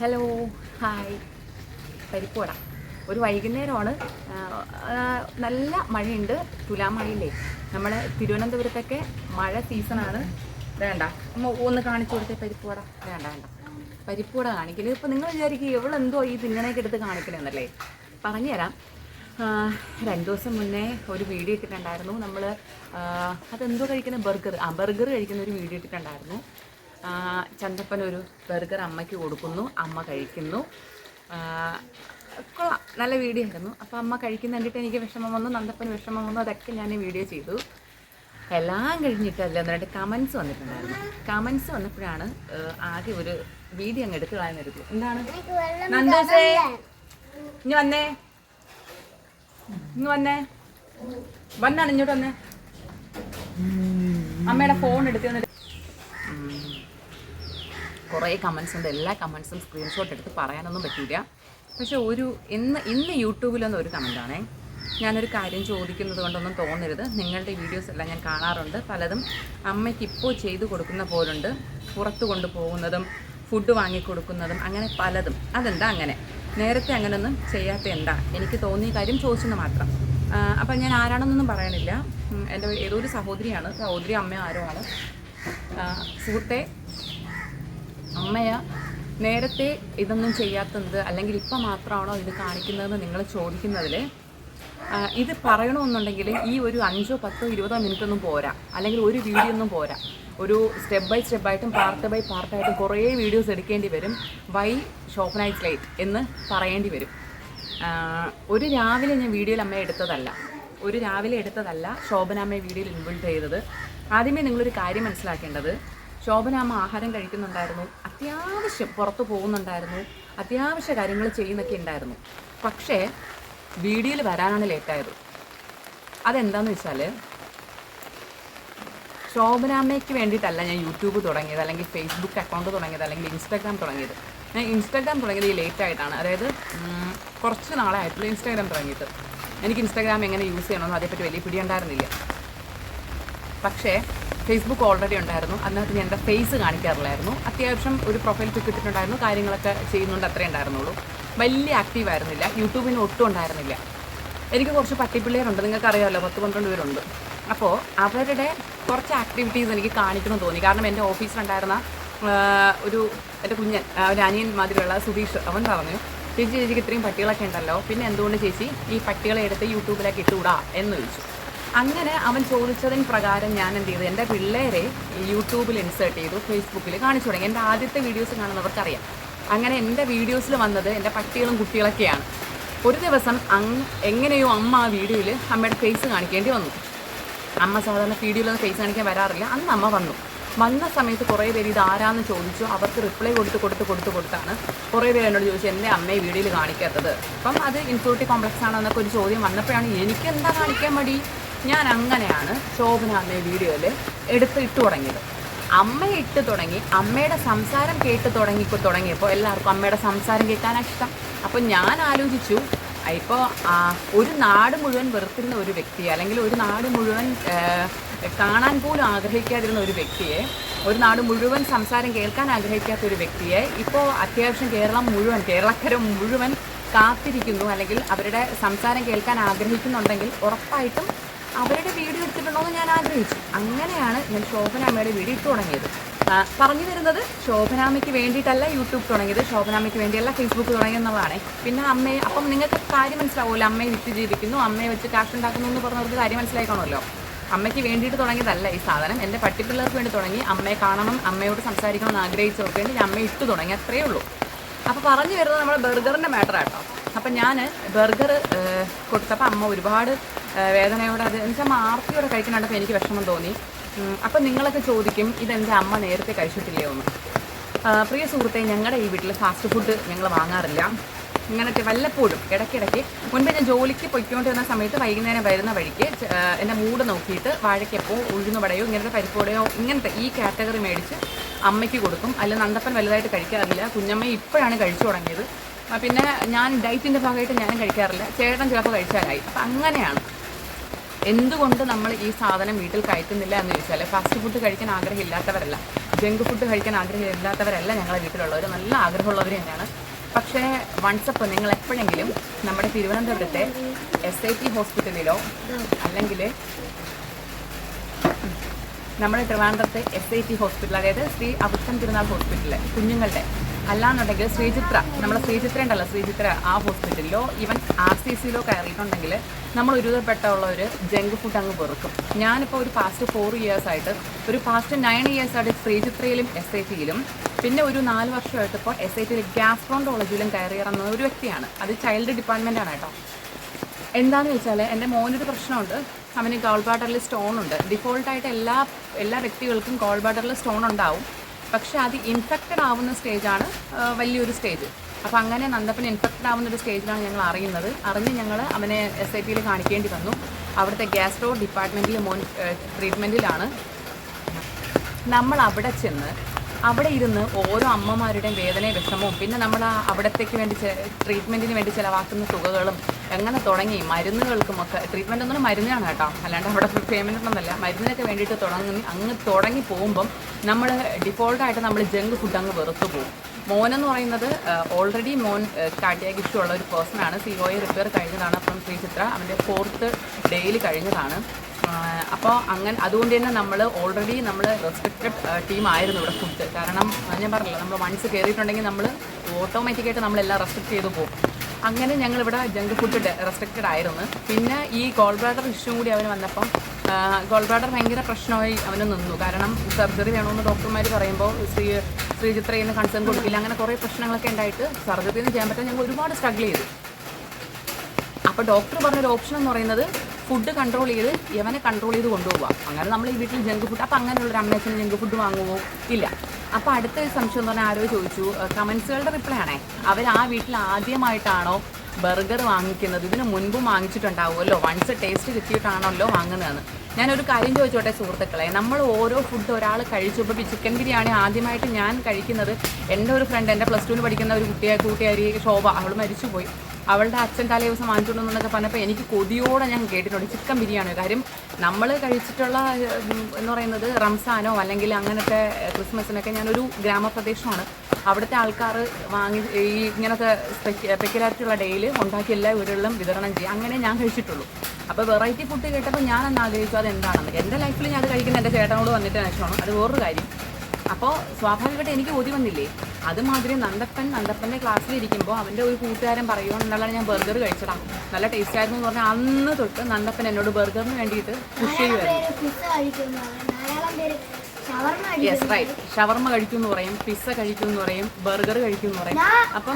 Hello hi പരിപ്പുവട ഒരു വൈകുന്നേരമാണ്. നല്ല മഴയുണ്ട്. തുലാമഴയില്ലേ നമ്മൾ തിരുവനന്തപുരത്തൊക്കെ മഴ സീസണാണ്. വേണ്ട. അമ്മ ഒന്ന് കാണിച്ചു കൊടുത്തേ പരിപ്പുവട വേണ്ട വേണ്ട. പരിപ്പുവട കാണിക്കൽ. ഇപ്പം നിങ്ങൾ വിചാരിക്കും എവളെന്തോ ഈ തിന്നണേക്ക് എടുത്ത് കാണിക്കണമെന്നല്ലേ പറഞ്ഞുതരാം. തരാം രണ്ട് ദിവസം മുന്നേ ഒരു വീഡിയോ ഇട്ടിട്ടുണ്ടായിരുന്നു. നമ്മൾ അതെന്തോ കഴിക്കുന്ന ബർഗർ. ആ ബർഗർ കഴിക്കുന്ന ഒരു വീഡിയോ ഇട്ടിട്ടുണ്ടായിരുന്നു. ചന്തപ്പൻ ഒരു ബർഗർ അമ്മയ്ക്ക് കൊടുക്കുന്നു അമ്മ കഴിക്കുന്നു. കൊള്ളാം നല്ല വീഡിയോ ആയിരുന്നു. അപ്പോൾ അമ്മ കഴിക്കുന്ന കണ്ടിട്ട് എനിക്ക് വിഷമം വന്നു നന്ദപ്പന് വിഷമം വന്നു. അതൊക്കെ ഞാൻ വീഡിയോ ചെയ്തു. എല്ലാം കഴിഞ്ഞിട്ടല്ല എന്നിട്ട് കമൻസ് വന്നിട്ടുണ്ടായിരുന്നു. കമൻസ് വന്നപ്പോഴാണ് ആകെ ഒരു വീഡിയോ അങ്ങ് എടുത്ത് എടുത്തു എന്താണ്? നന്ദോസേ ഇനി വന്നേ. ഇങ്ങ് വന്നേ. വന്നാണ് ഇങ്ങോട്ട് വന്നേ. അമ്മയുടെ ഫോൺ എടുത്ത് കുറേ കമൻസ് ഉണ്ട്. എല്ലാ കമൻസും സ്ക്രീൻഷോട്ട് എടുത്ത് പറയാനൊന്നും പറ്റില്ല പക്ഷേ ഒരു ഇന്ന് ഇന്ന് യൂട്യൂബിലൊന്നും ഒരു കമന്റാണേ ഞാനൊരു കാര്യം ചോദിക്കുന്നത് കൊണ്ടൊന്നും തോന്നരുത്. നിങ്ങളുടെ വീഡിയോസ് എല്ലാം ഞാൻ കാണാറുണ്ട്. പലതും അമ്മയ്ക്ക് ഇപ്പോൾ ചെയ്തു കൊടുക്കുന്ന പോലുണ്ട്. പുറത്ത് കൊണ്ടുപോകുന്നതും ഫുഡ് വാങ്ങിക്കൊടുക്കുന്നതും അങ്ങനെ പലതും. അതെന്താ അങ്ങനെ? നേരത്തെ അങ്ങനെയൊന്നും ചെയ്യാത്ത എന്താ? എനിക്ക് തോന്നിയ കാര്യം ചോദിച്ചെന്ന് മാത്രം. അപ്പം ഞാൻ ആരാണെന്നൊന്നും പറയണില്ല. എന്റെ ഏതോ ഒരു സഹോദരിയാണ്. സഹോദരി അമ്മ ആരോ ആണ്. സുഹൃത്തെ അമ്മയ നേരത്തെ ഇതൊന്നും ചെയ്യാത്തത് അല്ലെങ്കിൽ ഇപ്പം മാത്രമാണോ ഇത് കാണിക്കുന്നതെന്ന് നിങ്ങൾ ചോദിക്കുന്നതിൽ ഇത് പറയണമെന്നുണ്ടെങ്കിൽ ഈ ഒരു അഞ്ചോ പത്തോ ഇരുപതോ മിനിറ്റ് ഒന്നും പോരാ. അല്ലെങ്കിൽ ഒരു വീഡിയോ ഒന്നും പോരാ. ഒരു സ്റ്റെപ്പ് ബൈ സ്റ്റെപ്പായിട്ടും പാർട്ട് ബൈ പാർട്ടായിട്ടും കുറേ വീഡിയോസ് എടുക്കേണ്ടി വരും. വൈ ഷോപ്പ് നൈറ്റ് ലൈറ്റ് എന്ന് പറയേണ്ടി വരും. ഒരു രാവിലെ ഞാൻ വീഡിയോയിൽ അമ്മ എടുത്തതല്ല. ഒരു രാവിലെ എടുത്തതല്ല ശോഭനാമ്മയെ വീഡിയോയിൽ ഇൻവോൾവ് ചെയ്തത്. ആദ്യമേ നിങ്ങളൊരു കാര്യം മനസ്സിലാക്കേണ്ടത് ശോഭനാമ്മ ആഹാരം കഴിക്കുന്നുണ്ടായിരുന്നു. അത്യാവശ്യം പുറത്ത് പോകുന്നുണ്ടായിരുന്നു. അത്യാവശ്യ കാര്യങ്ങൾ ചെയ്യുന്നൊക്കെ ഉണ്ടായിരുന്നു. പക്ഷേ വീഡിയോയിൽ വരാനാണ് ലേറ്റായത്. അതെന്താണെന്ന് വെച്ചാൽ ശോഭനാമ്മയ്ക്ക് വേണ്ടിയിട്ടല്ല ഞാൻ യൂട്യൂബ് തുടങ്ങിയത് അല്ലെങ്കിൽ ഫേസ്ബുക്ക് അക്കൗണ്ട് തുടങ്ങിയത് അല്ലെങ്കിൽ ഇൻസ്റ്റാഗ്രാം തുടങ്ങിയത്. ഞാൻ ഇൻസ്റ്റാഗ്രാം തുടങ്ങിയത് ഈ ലേറ്റ് ആയിട്ടാണ് അതായത് കുറച്ച് നാളായിട്ടുള്ള ഇൻസ്റ്റാഗ്രാം തുടങ്ങിയിട്ട്. എനിക്ക് ഇൻസ്റ്റാഗ്രാം എങ്ങനെ യൂസ് ചെയ്യണമെന്ന് അതേപ്പറ്റി വലിയ പിടിയുണ്ടായിരുന്നില്ല പക്ഷേ ഫേസ്ബുക്ക് ഓൾറെഡി ഉണ്ടായിരുന്നു. അതിനകത്ത് ഞാൻ എന്റെ ഫേസ് കാണിക്കാറില്ലായിരുന്നു. അത്യാവശ്യം ഒരു പ്രൊഫൈൽ പിക്ക് ഇട്ടിട്ടുണ്ടായിരുന്നു. കാര്യങ്ങളൊക്കെ ചെയ്യുന്നുണ്ട് അത്രേ ഉണ്ടായിരുന്നുള്ളൂ. വലിയ ആക്റ്റീവ് ആയിരുന്നില്ല. യൂട്യൂബിന് ഒട്ടും ഉണ്ടായിരുന്നില്ല. എനിക്ക് കുറച്ച് പട്ടിപ്പിള്ളേരുണ്ട്. നിങ്ങൾക്ക് അറിയാമല്ലോ പത്ത് പന്ത്രണ്ട് പേരുണ്ട്. അപ്പോൾ അവരുടെ കുറച്ച് ആക്ടിവിറ്റീസ് എനിക്ക് കാണിക്കണം തോന്നി. കാരണം എന്റെ ഓഫീസിലുണ്ടായിരുന്ന ഒരു എന്റെ കുഞ്ഞൻ ഒരു അനിയൻ മാതിരിയുള്ള സുധീഷ് അവൻ പറഞ്ഞു ചേച്ചി ചേച്ചിക്ക് ഇത്രയും പട്ടികളൊക്കെ ഉണ്ടല്ലോ. പിന്നെ എന്തുകൊണ്ട് ചേച്ചി ഈ പട്ടികളെ എടുത്ത് യൂട്യൂബിലേക്ക് ഇട്ടുകൂടാ? എന്ന് ചോദിച്ചു. അങ്ങനെ അവൻ ചോദിച്ചതിന് പ്രകാരം ഞാൻ എന്ത് ചെയ്തു? എന്റെ പിള്ളേരെ യൂട്യൂബിൽ ഇൻസേർട്ട് ചെയ്തു ഫേസ്ബുക്കിൽ കാണിച്ചു തുടങ്ങി. എന്റെ ആദ്യത്തെ വീഡിയോസ് കാണുന്നവർക്കറിയാം. അങ്ങനെ എന്റെ വീഡിയോസിൽ വന്നത് എന്റെ പട്ടികളും കുട്ടികളൊക്കെയാണ്. ഒരു ദിവസം അങ് എങ്ങനെയോ അമ്മ ആ വീഡിയോയിൽ അമ്മയുടെ ഫേസ് കാണിക്കേണ്ടി വന്നു. അമ്മ സാധാരണ വീഡിയോയിലൊന്നും ഫേസ് കാണിക്കാൻ വരാറില്ല. അന്ന് അമ്മ വന്നു. വന്ന സമയത്ത് കുറേ പേര് ഇത് ആരാന്ന് ചോദിച്ചു. അവർക്ക് റിപ്ലൈ കൊടുത്ത് കൊടുത്ത് കൊടുത്ത് കൊടുത്താണ് കുറേ പേര് എന്നോട് ചോദിച്ചു എന്റെ അമ്മയെ വീഡിയോയിൽ കാണിക്കാത്തത് അപ്പം അത് ഇൻഫ്യൂരിറ്റി കോംപ്ലക്സ് ആണോ എന്നൊക്കെ ഒരു ചോദ്യം വന്നപ്പോഴാണ് എനിക്ക് എന്താ കാണിക്കാൻ മടി? ഞാൻ അങ്ങനെയാണ് ശോഭന അമ്മയെ വീഡിയോയിൽ എടുത്ത് ഇട്ട് തുടങ്ങിയത്. അമ്മ ഇട്ട് തുടങ്ങി അമ്മയുടെ സംസാരം കേട്ട് തുടങ്ങി തുടങ്ങിയപ്പോൾ എല്ലാവർക്കും അമ്മയുടെ സംസാരം കേൾക്കാനാണ് ഇഷ്ടം. അപ്പോൾ ഞാൻ ആലോചിച്ചു ഇപ്പോൾ ഒരു നാട് മുഴുവൻ വെറുത്തിരുന്ന ഒരു വ്യക്തി അല്ലെങ്കിൽ ഒരു നാട് മുഴുവൻ കാണാൻ പോലും ആഗ്രഹിക്കാതിരുന്ന ഒരു വ്യക്തിയെ ഒരു നാട് മുഴുവൻ സംസാരം കേൾക്കാൻ ആഗ്രഹിക്കാത്ത ഒരു വ്യക്തിയെ ഇപ്പോൾ അത്യാവശ്യം കേരളം മുഴുവൻ കേരളക്കര മുഴുവൻ കാത്തിരിക്കുന്നു അല്ലെങ്കിൽ അവരുടെ സംസാരം കേൾക്കാൻ ആഗ്രഹിക്കുന്നുണ്ടെങ്കിൽ ഉറപ്പായിട്ടും അവരുടെ വീഡിയോ എടുത്തിട്ടുണ്ടോ എന്ന് ഞാൻ ആഗ്രഹിച്ചു. അങ്ങനെയാണ് ഞാൻ ശോഭനാമ്മയുടെ വീഡിയോ ഇട്ട് തുടങ്ങിയത്. പറഞ്ഞു തരുന്നത് ശോഭനാമ്മയ്ക്ക് വേണ്ടിയിട്ടല്ല യൂട്യൂബ് തുടങ്ങിയത്. ശോഭനാമ്മയ്ക്ക് വേണ്ടിയല്ല ഫേസ്ബുക്ക് തുടങ്ങിയെന്നുള്ളതാണ് പിന്നെ അമ്മയെ അപ്പം നിങ്ങൾക്ക് കാര്യം മനസ്സിലാവുമല്ലോ. അമ്മയെ വിറ്റ് ജീവിക്കുന്നു. അമ്മയെ വെച്ച് കാശ് ഉണ്ടാക്കുന്നു എന്ന് പറഞ്ഞവർക്ക് കാര്യം മനസ്സിലാക്കണമല്ലോ അമ്മയ്ക്ക് വേണ്ടിയിട്ട് തുടങ്ങിയതല്ല ഈ സാധനം. എന്റെ പട്ടിപ്പിള്ളേർക്ക് വേണ്ടി തുടങ്ങി. അമ്മയെ കാണണം അമ്മയോട് സംസാരിക്കണം എന്ന് ആഗ്രഹിച്ചവർക്ക് വേണ്ടി ഞാൻ അമ്മയെ ഇട്ട് തുടങ്ങി. അത്രയേ ഉള്ളൂ. അപ്പോൾ പറഞ്ഞു വരുന്നത് നമ്മുടെ ബർഗറിന്റെ മാറ്റർ ആട്ടോ. അപ്പം ഞാൻ ബർഗർ കൊടുത്തപ്പോൾ അമ്മ ഒരുപാട് വേദനയോടെ അത് എന്നുവെച്ചാൽ വെച്ചാൽ മാർത്തിയോടെ കഴിക്കുന്നുണ്ടപ്പോൾ എനിക്ക് വിഷമം തോന്നി. അപ്പം നിങ്ങളൊക്കെ ചോദിക്കും ഇതെന്റെ അമ്മ നേരത്തെ കഴിച്ചിട്ടില്ലേ ഒന്ന് പ്രിയ സുഹൃത്തെ ഞങ്ങളുടെ ഈ വീട്ടിൽ ഫാസ്റ്റ് ഫുഡ് ഞങ്ങൾ വാങ്ങാറില്ല. ഇങ്ങനത്തെ വല്ലപ്പോഴും ഇടയ്ക്കിടയ്ക്ക് മുൻപ് ഞാൻ ജോലിക്ക് പൊയ്ക്കൊണ്ടിരുന്ന സമയത്ത് വൈകുന്നേരം വരുന്ന വഴിക്ക് എന്റെ മൂട് നോക്കിയിട്ട് വാഴയ്ക്കപ്പോ ഉഴുന്നുവടയോ ഇങ്ങനത്തെ പരിപ്പോടയോ ഇങ്ങനത്തെ ഈ കാറ്റഗറി മേടിച്ച് അമ്മയ്ക്ക് കൊടുക്കും. അല്ല നന്ദപ്പൻ വലുതായിട്ട് കഴിക്കാറില്ല. കുഞ്ഞമ്മ ഇപ്പോഴാണ് കഴിച്ചു തുടങ്ങിയത്. പിന്നെ ഞാൻ ഡയറ്റിന്റെ ഭാഗമായിട്ട് ഞാനും കഴിക്കാറില്ല. ചേട്ടൻ ചിലപ്പോൾ കഴിച്ചാലായി. അപ്പം അങ്ങനെയാണ്. എന്തുകൊണ്ട് നമ്മൾ ഈ സാധനം വീട്ടിൽ കഴിക്കുന്നില്ല എന്ന് ചോദിച്ചാൽ ഫാസ്റ്റ് ഫുഡ് കഴിക്കാൻ ആഗ്രഹമില്ലാത്തവരല്ല. ജങ്ക് ഫുഡ് കഴിക്കാൻ ആഗ്രഹമില്ലാത്തവരല്ല ഞങ്ങളുടെ വീട്ടിലുള്ളവർ നല്ല ആഗ്രഹമുള്ളവർ തന്നെയാണ്. പക്ഷേ വൺസപ്പ് നിങ്ങൾ എപ്പോഴെങ്കിലും നമ്മുടെ തിരുവനന്തപുരത്തെ എസ് ഐ ടി ഹോസ്പിറ്റലിലോ അല്ലെങ്കിൽ നമ്മുടെ ട്രിവാൻഡ്രത്തെ എസ് ഐ ടി ഹോസ്പിറ്റൽ അതായത് ശ്രീ അബുദ്ധം തിരുനാൾ ഹോസ്പിറ്റലിലെ കുഞ്ഞുങ്ങളുടെ അല്ലാന്നുണ്ടെങ്കിൽ ശ്രീചിത്ര നമ്മുടെ ശ്രീചിത്ര ഉണ്ടല്ലോ ശ്രീചിത്ര ആ ഹോസ്പിറ്റലിലോ ഈവൻ ആർ സി സിയിലോ കയറിയിട്ടുണ്ടെങ്കിൽ നമ്മൾ ഒരു ജങ്ക് ഫുഡ് അങ്ങ് വെറുക്കും. ഞാനിപ്പോൾ ഒരു പാസ്റ്റ് ഫോർ ഇയേഴ്സ് ആയിട്ട് ഒരു പാസ്റ്റ് നയൻ ഇയേഴ്സ് ആയിട്ട് ശ്രീചിത്രയിലും എസ് ഐ ടിയിലും പിന്നെ ഒരു നാല് വർഷമായിട്ട് ഇപ്പോൾ എസ് ഐ ടിയിൽ ഗ്യാസ്ട്രോണ്ടോളജിയിലും കയറി ഇറങ്ങുന്ന ഒരു വ്യക്തിയാണ്. അത് ചൈൽഡ് ഡിപ്പാർട്ട്മെന്റ് ആണ് കേട്ടോ. എന്താണെന്ന് വെച്ചാൽ എന്റെ മോനൊരു പ്രശ്നമുണ്ട്. അവന് ഗോൾ സ്റ്റോൺ ഉണ്ട്. ഡിഫോൾട്ടായിട്ട് എല്ലാ എല്ലാ വ്യക്തികൾക്കും ഗോൾ സ്റ്റോൺ ഉണ്ടാവും. പക്ഷെ അത് ഇൻഫെക്റ്റഡ് ആവുന്ന സ്റ്റേജാണ് വലിയൊരു സ്റ്റേജ് അപ്പോൾ അങ്ങനെ നന്ദപ്പൻ ഇൻഫെക്റ്റഡ് ആവുന്ന ഒരു സ്റ്റേജിലാണ് ഞങ്ങൾ അറിയുന്നത്. അറിഞ്ഞ് ഞങ്ങൾ അവനെ എസ് ഐ പിയിൽ കാണിക്കേണ്ടി വന്നു. അവിടുത്തെ ഗ്യാസ്ട്രോ ഡിപ്പാർട്ട്മെന്റിൽ മോൻ ട്രീറ്റ്മെന്റിലാണ് നമ്മൾ അവിടെ ചെന്ന് അവിടെ ഇരുന്ന് ഓരോ അമ്മമാരുടെയും വേദനയും വിഷമവും പിന്നെ നമ്മൾ ആ അവിടത്തേക്ക് വേണ്ടി ട്രീറ്റ്മെന്റിന് വേണ്ടി ചിലവാക്കുന്ന തുകകളും എങ്ങനെ തുടങ്ങി? മരുന്നുകൾക്കും ഒക്കെ ട്രീറ്റ്മെന്റ് ഒന്നും മരുന്നാണ് കേട്ടോ. അല്ലാണ്ട് അവിടെ പേയ്മെന്റ് ഒന്നുമല്ല. മരുന്നിനൊക്കെ വേണ്ടിയിട്ട് തുടങ്ങി അങ്ങ് തുടങ്ങി പോകുമ്പം നമ്മൾ ഡിഫോൾട്ടായിട്ട് നമ്മൾ ജങ്ക് ഫുഡ് അങ്ങ് വെറുത്തു പോകും. മോനെന്ന് പറയുന്നത് ഓൾറെഡി മോൻ കാർഡിയാക് ഇഷ്യൂ ഉള്ള ഒരു പേഴ്സണാണ് സി ഒ റിപ്പയർ കഴിഞ്ഞതാണ്. അപ്പം ശ്രീ ചിത്ര അവന്റെ ഫോർത്ത് ഡേയിൽ കഴിഞ്ഞതാണ്. അപ്പോൾ അങ്ങനെ അതുകൊണ്ട് തന്നെ നമ്മൾ ഓൾറെഡി നമ്മൾ റെസ്ട്രിക്റ്റഡ് ടീം ആയിരുന്നു ഇവിടെ ഫുഡ് കാരണം ഞാൻ പറഞ്ഞില്ല നമ്മൾ വൺസ് കയറിയിട്ടുണ്ടെങ്കിൽ നമ്മൾ ഓട്ടോമാറ്റിക്കായിട്ട് നമ്മളെല്ലാം റെസ്ട്രിക്റ്റ് ചെയ്ത് പോകും. അങ്ങനെ ഞങ്ങളിവിടെ ജങ്ക് ഫുഡ് റെസ്ട്രിക്റ്റഡ് ആയിരുന്നു. പിന്നെ ഈ ഗോൾ ഇഷ്യൂ കൂടി അവന് വന്നപ്പം ഗോൾ ബ്ലാഡർ ഭയങ്കര പ്രശ്നമായി അവന് നിന്നു. കാരണം സർജറി വേണമെന്ന് ഡോക്ടർമാർ പറയുമ്പോൾ ശ്രീ ശ്രീചിത്രയിൽ നിന്ന് കൺസേൺ കൊടുക്കില്ല. അങ്ങനെ കുറേ പ്രശ്നങ്ങളൊക്കെ ഉണ്ടായിട്ട് സർജറി ചെയ്യാൻ പറ്റാൻ ഞങ്ങൾ ഒരുപാട് സ്ട്രഗിൾ ചെയ്തു. അപ്പോൾ ഡോക്ടർ പറഞ്ഞൊരു ഓപ്ഷൻ എന്ന് പറയുന്നത് ഫുഡ് കൺട്രോൾ ചെയ്ത് യവനെ കൺട്രോൾ ചെയ്ത് കൊണ്ടുപോവുക. അങ്ങനെ നമ്മൾ ഈ വീട്ടിൽ ജങ്ക് ഫുഡ് അപ്പോൾ അങ്ങനെയുള്ള ഒരു അമ്മയച്ഛന് ജങ്ക് ഫുഡ് വാങ്ങുമോ ഇല്ല. അപ്പോൾ അടുത്ത സംശയം എന്ന് പറഞ്ഞാൽ ആരോ ചോദിച്ചു. കമൻസുകളുടെ റിപ്ലൈ ആണേ. അവർ ആ വീട്ടിൽ ആദ്യമായിട്ടാണോ ബർഗർ വാങ്ങിക്കുന്നത്? ഇതിന് മുൻപും വാങ്ങിച്ചിട്ടുണ്ടാവുമല്ലോ? Once taste കിട്ടിയിട്ടാണല്ലോ വാങ്ങുന്നതെന്ന്. ഞാനൊരു കാര്യം ചോദിച്ചോട്ടെ സുഹൃത്തുക്കളെ? നമ്മൾ ഓരോ ഫുഡ് ഒരാൾ കഴിച്ചു. ഇപ്പോൾ ചിക്കൻ ബിരിയാണി ആദ്യമായിട്ട് ഞാൻ കഴിക്കുന്നത് എന്റെ ഒരു ഫ്രണ്ട് എന്റെ പ്ലസ് ടുവിന് പഠിക്കുന്ന ഒരു കുട്ടിയെ കൂട്ടുകാരി ശോഭ അവൾ മരിച്ചുപോയി. അവളുടെ അച്ഛൻ തലേ ദിവസം വാങ്ങിച്ചിട്ടുണ്ടെന്നൊക്കെ പറഞ്ഞപ്പോൾ എനിക്ക് കൊതിയോടെ ഞാൻ കേട്ടിട്ടുണ്ട്. ചിക്കൻ ബിരിയാണി കാര്യം നമ്മൾ കഴിച്ചിട്ടുള്ള എന്ന് പറയുന്നത് റംസാനോ അല്ലെങ്കിൽ അങ്ങനത്തെ ക്രിസ്മസിനൊക്കെ ഞാനൊരു ഗ്രാമപ്രദേശമാണ്. അവിടുത്തെ ആൾക്കാർ വാങ്ങി ഈ ഇങ്ങനത്തെ പെക്കുലാരിറ്റിയുള്ള ഡേയിൽ ഉണ്ടാക്കി എല്ലാ വീടുകളിലും വിതരണം ചെയ്യും. അങ്ങനെ ഞാൻ കഴിച്ചിട്ടുള്ളൂ. അപ്പോൾ വെറൈറ്റി ഫുഡ് കേട്ടപ്പോൾ ഞാൻ അന്ന് അത് എന്താണെന്ന് എന്റെ ലൈഫിൽ ഞാൻ അത് കഴിക്കുന്ന എന്റെ ചേട്ടനോട് വന്നിട്ട് ശേഷമാണ് അത് വേറൊരു കാര്യം. അപ്പോൾ സ്വാഭാവികമായിട്ട് എനിക്ക് ബോധ്യം വന്നില്ലേ? അതുമാതിരി നന്ദപ്പൻ നന്ദപ്പന്റെ ക്ലാസ്സിലിരിക്കുമ്പോൾ അവന്റെ ഒരു കൂട്ടുകാരൻ പറയുകയാണെന്നുള്ളതാണ് ഞാൻ ബർഗർ കഴിച്ചടാ നല്ല ടേസ്റ്റ് ആയിരുന്നു എന്ന് പറഞ്ഞാൽ അന്ന് തൊട്ട് നന്ദപ്പൻ എന്നോട് ബർഗറിന് വേണ്ടിയിട്ട് പുഷ് ചെയ്യുമായിരുന്നു യെസ് റൈറ്റ് ഷവർമ കഴിക്കും എന്ന് പറയും പിസ്സ കഴിക്കും എന്ന് പറയും ബർഗർ കഴിക്കും എന്ന് പറയും അപ്പം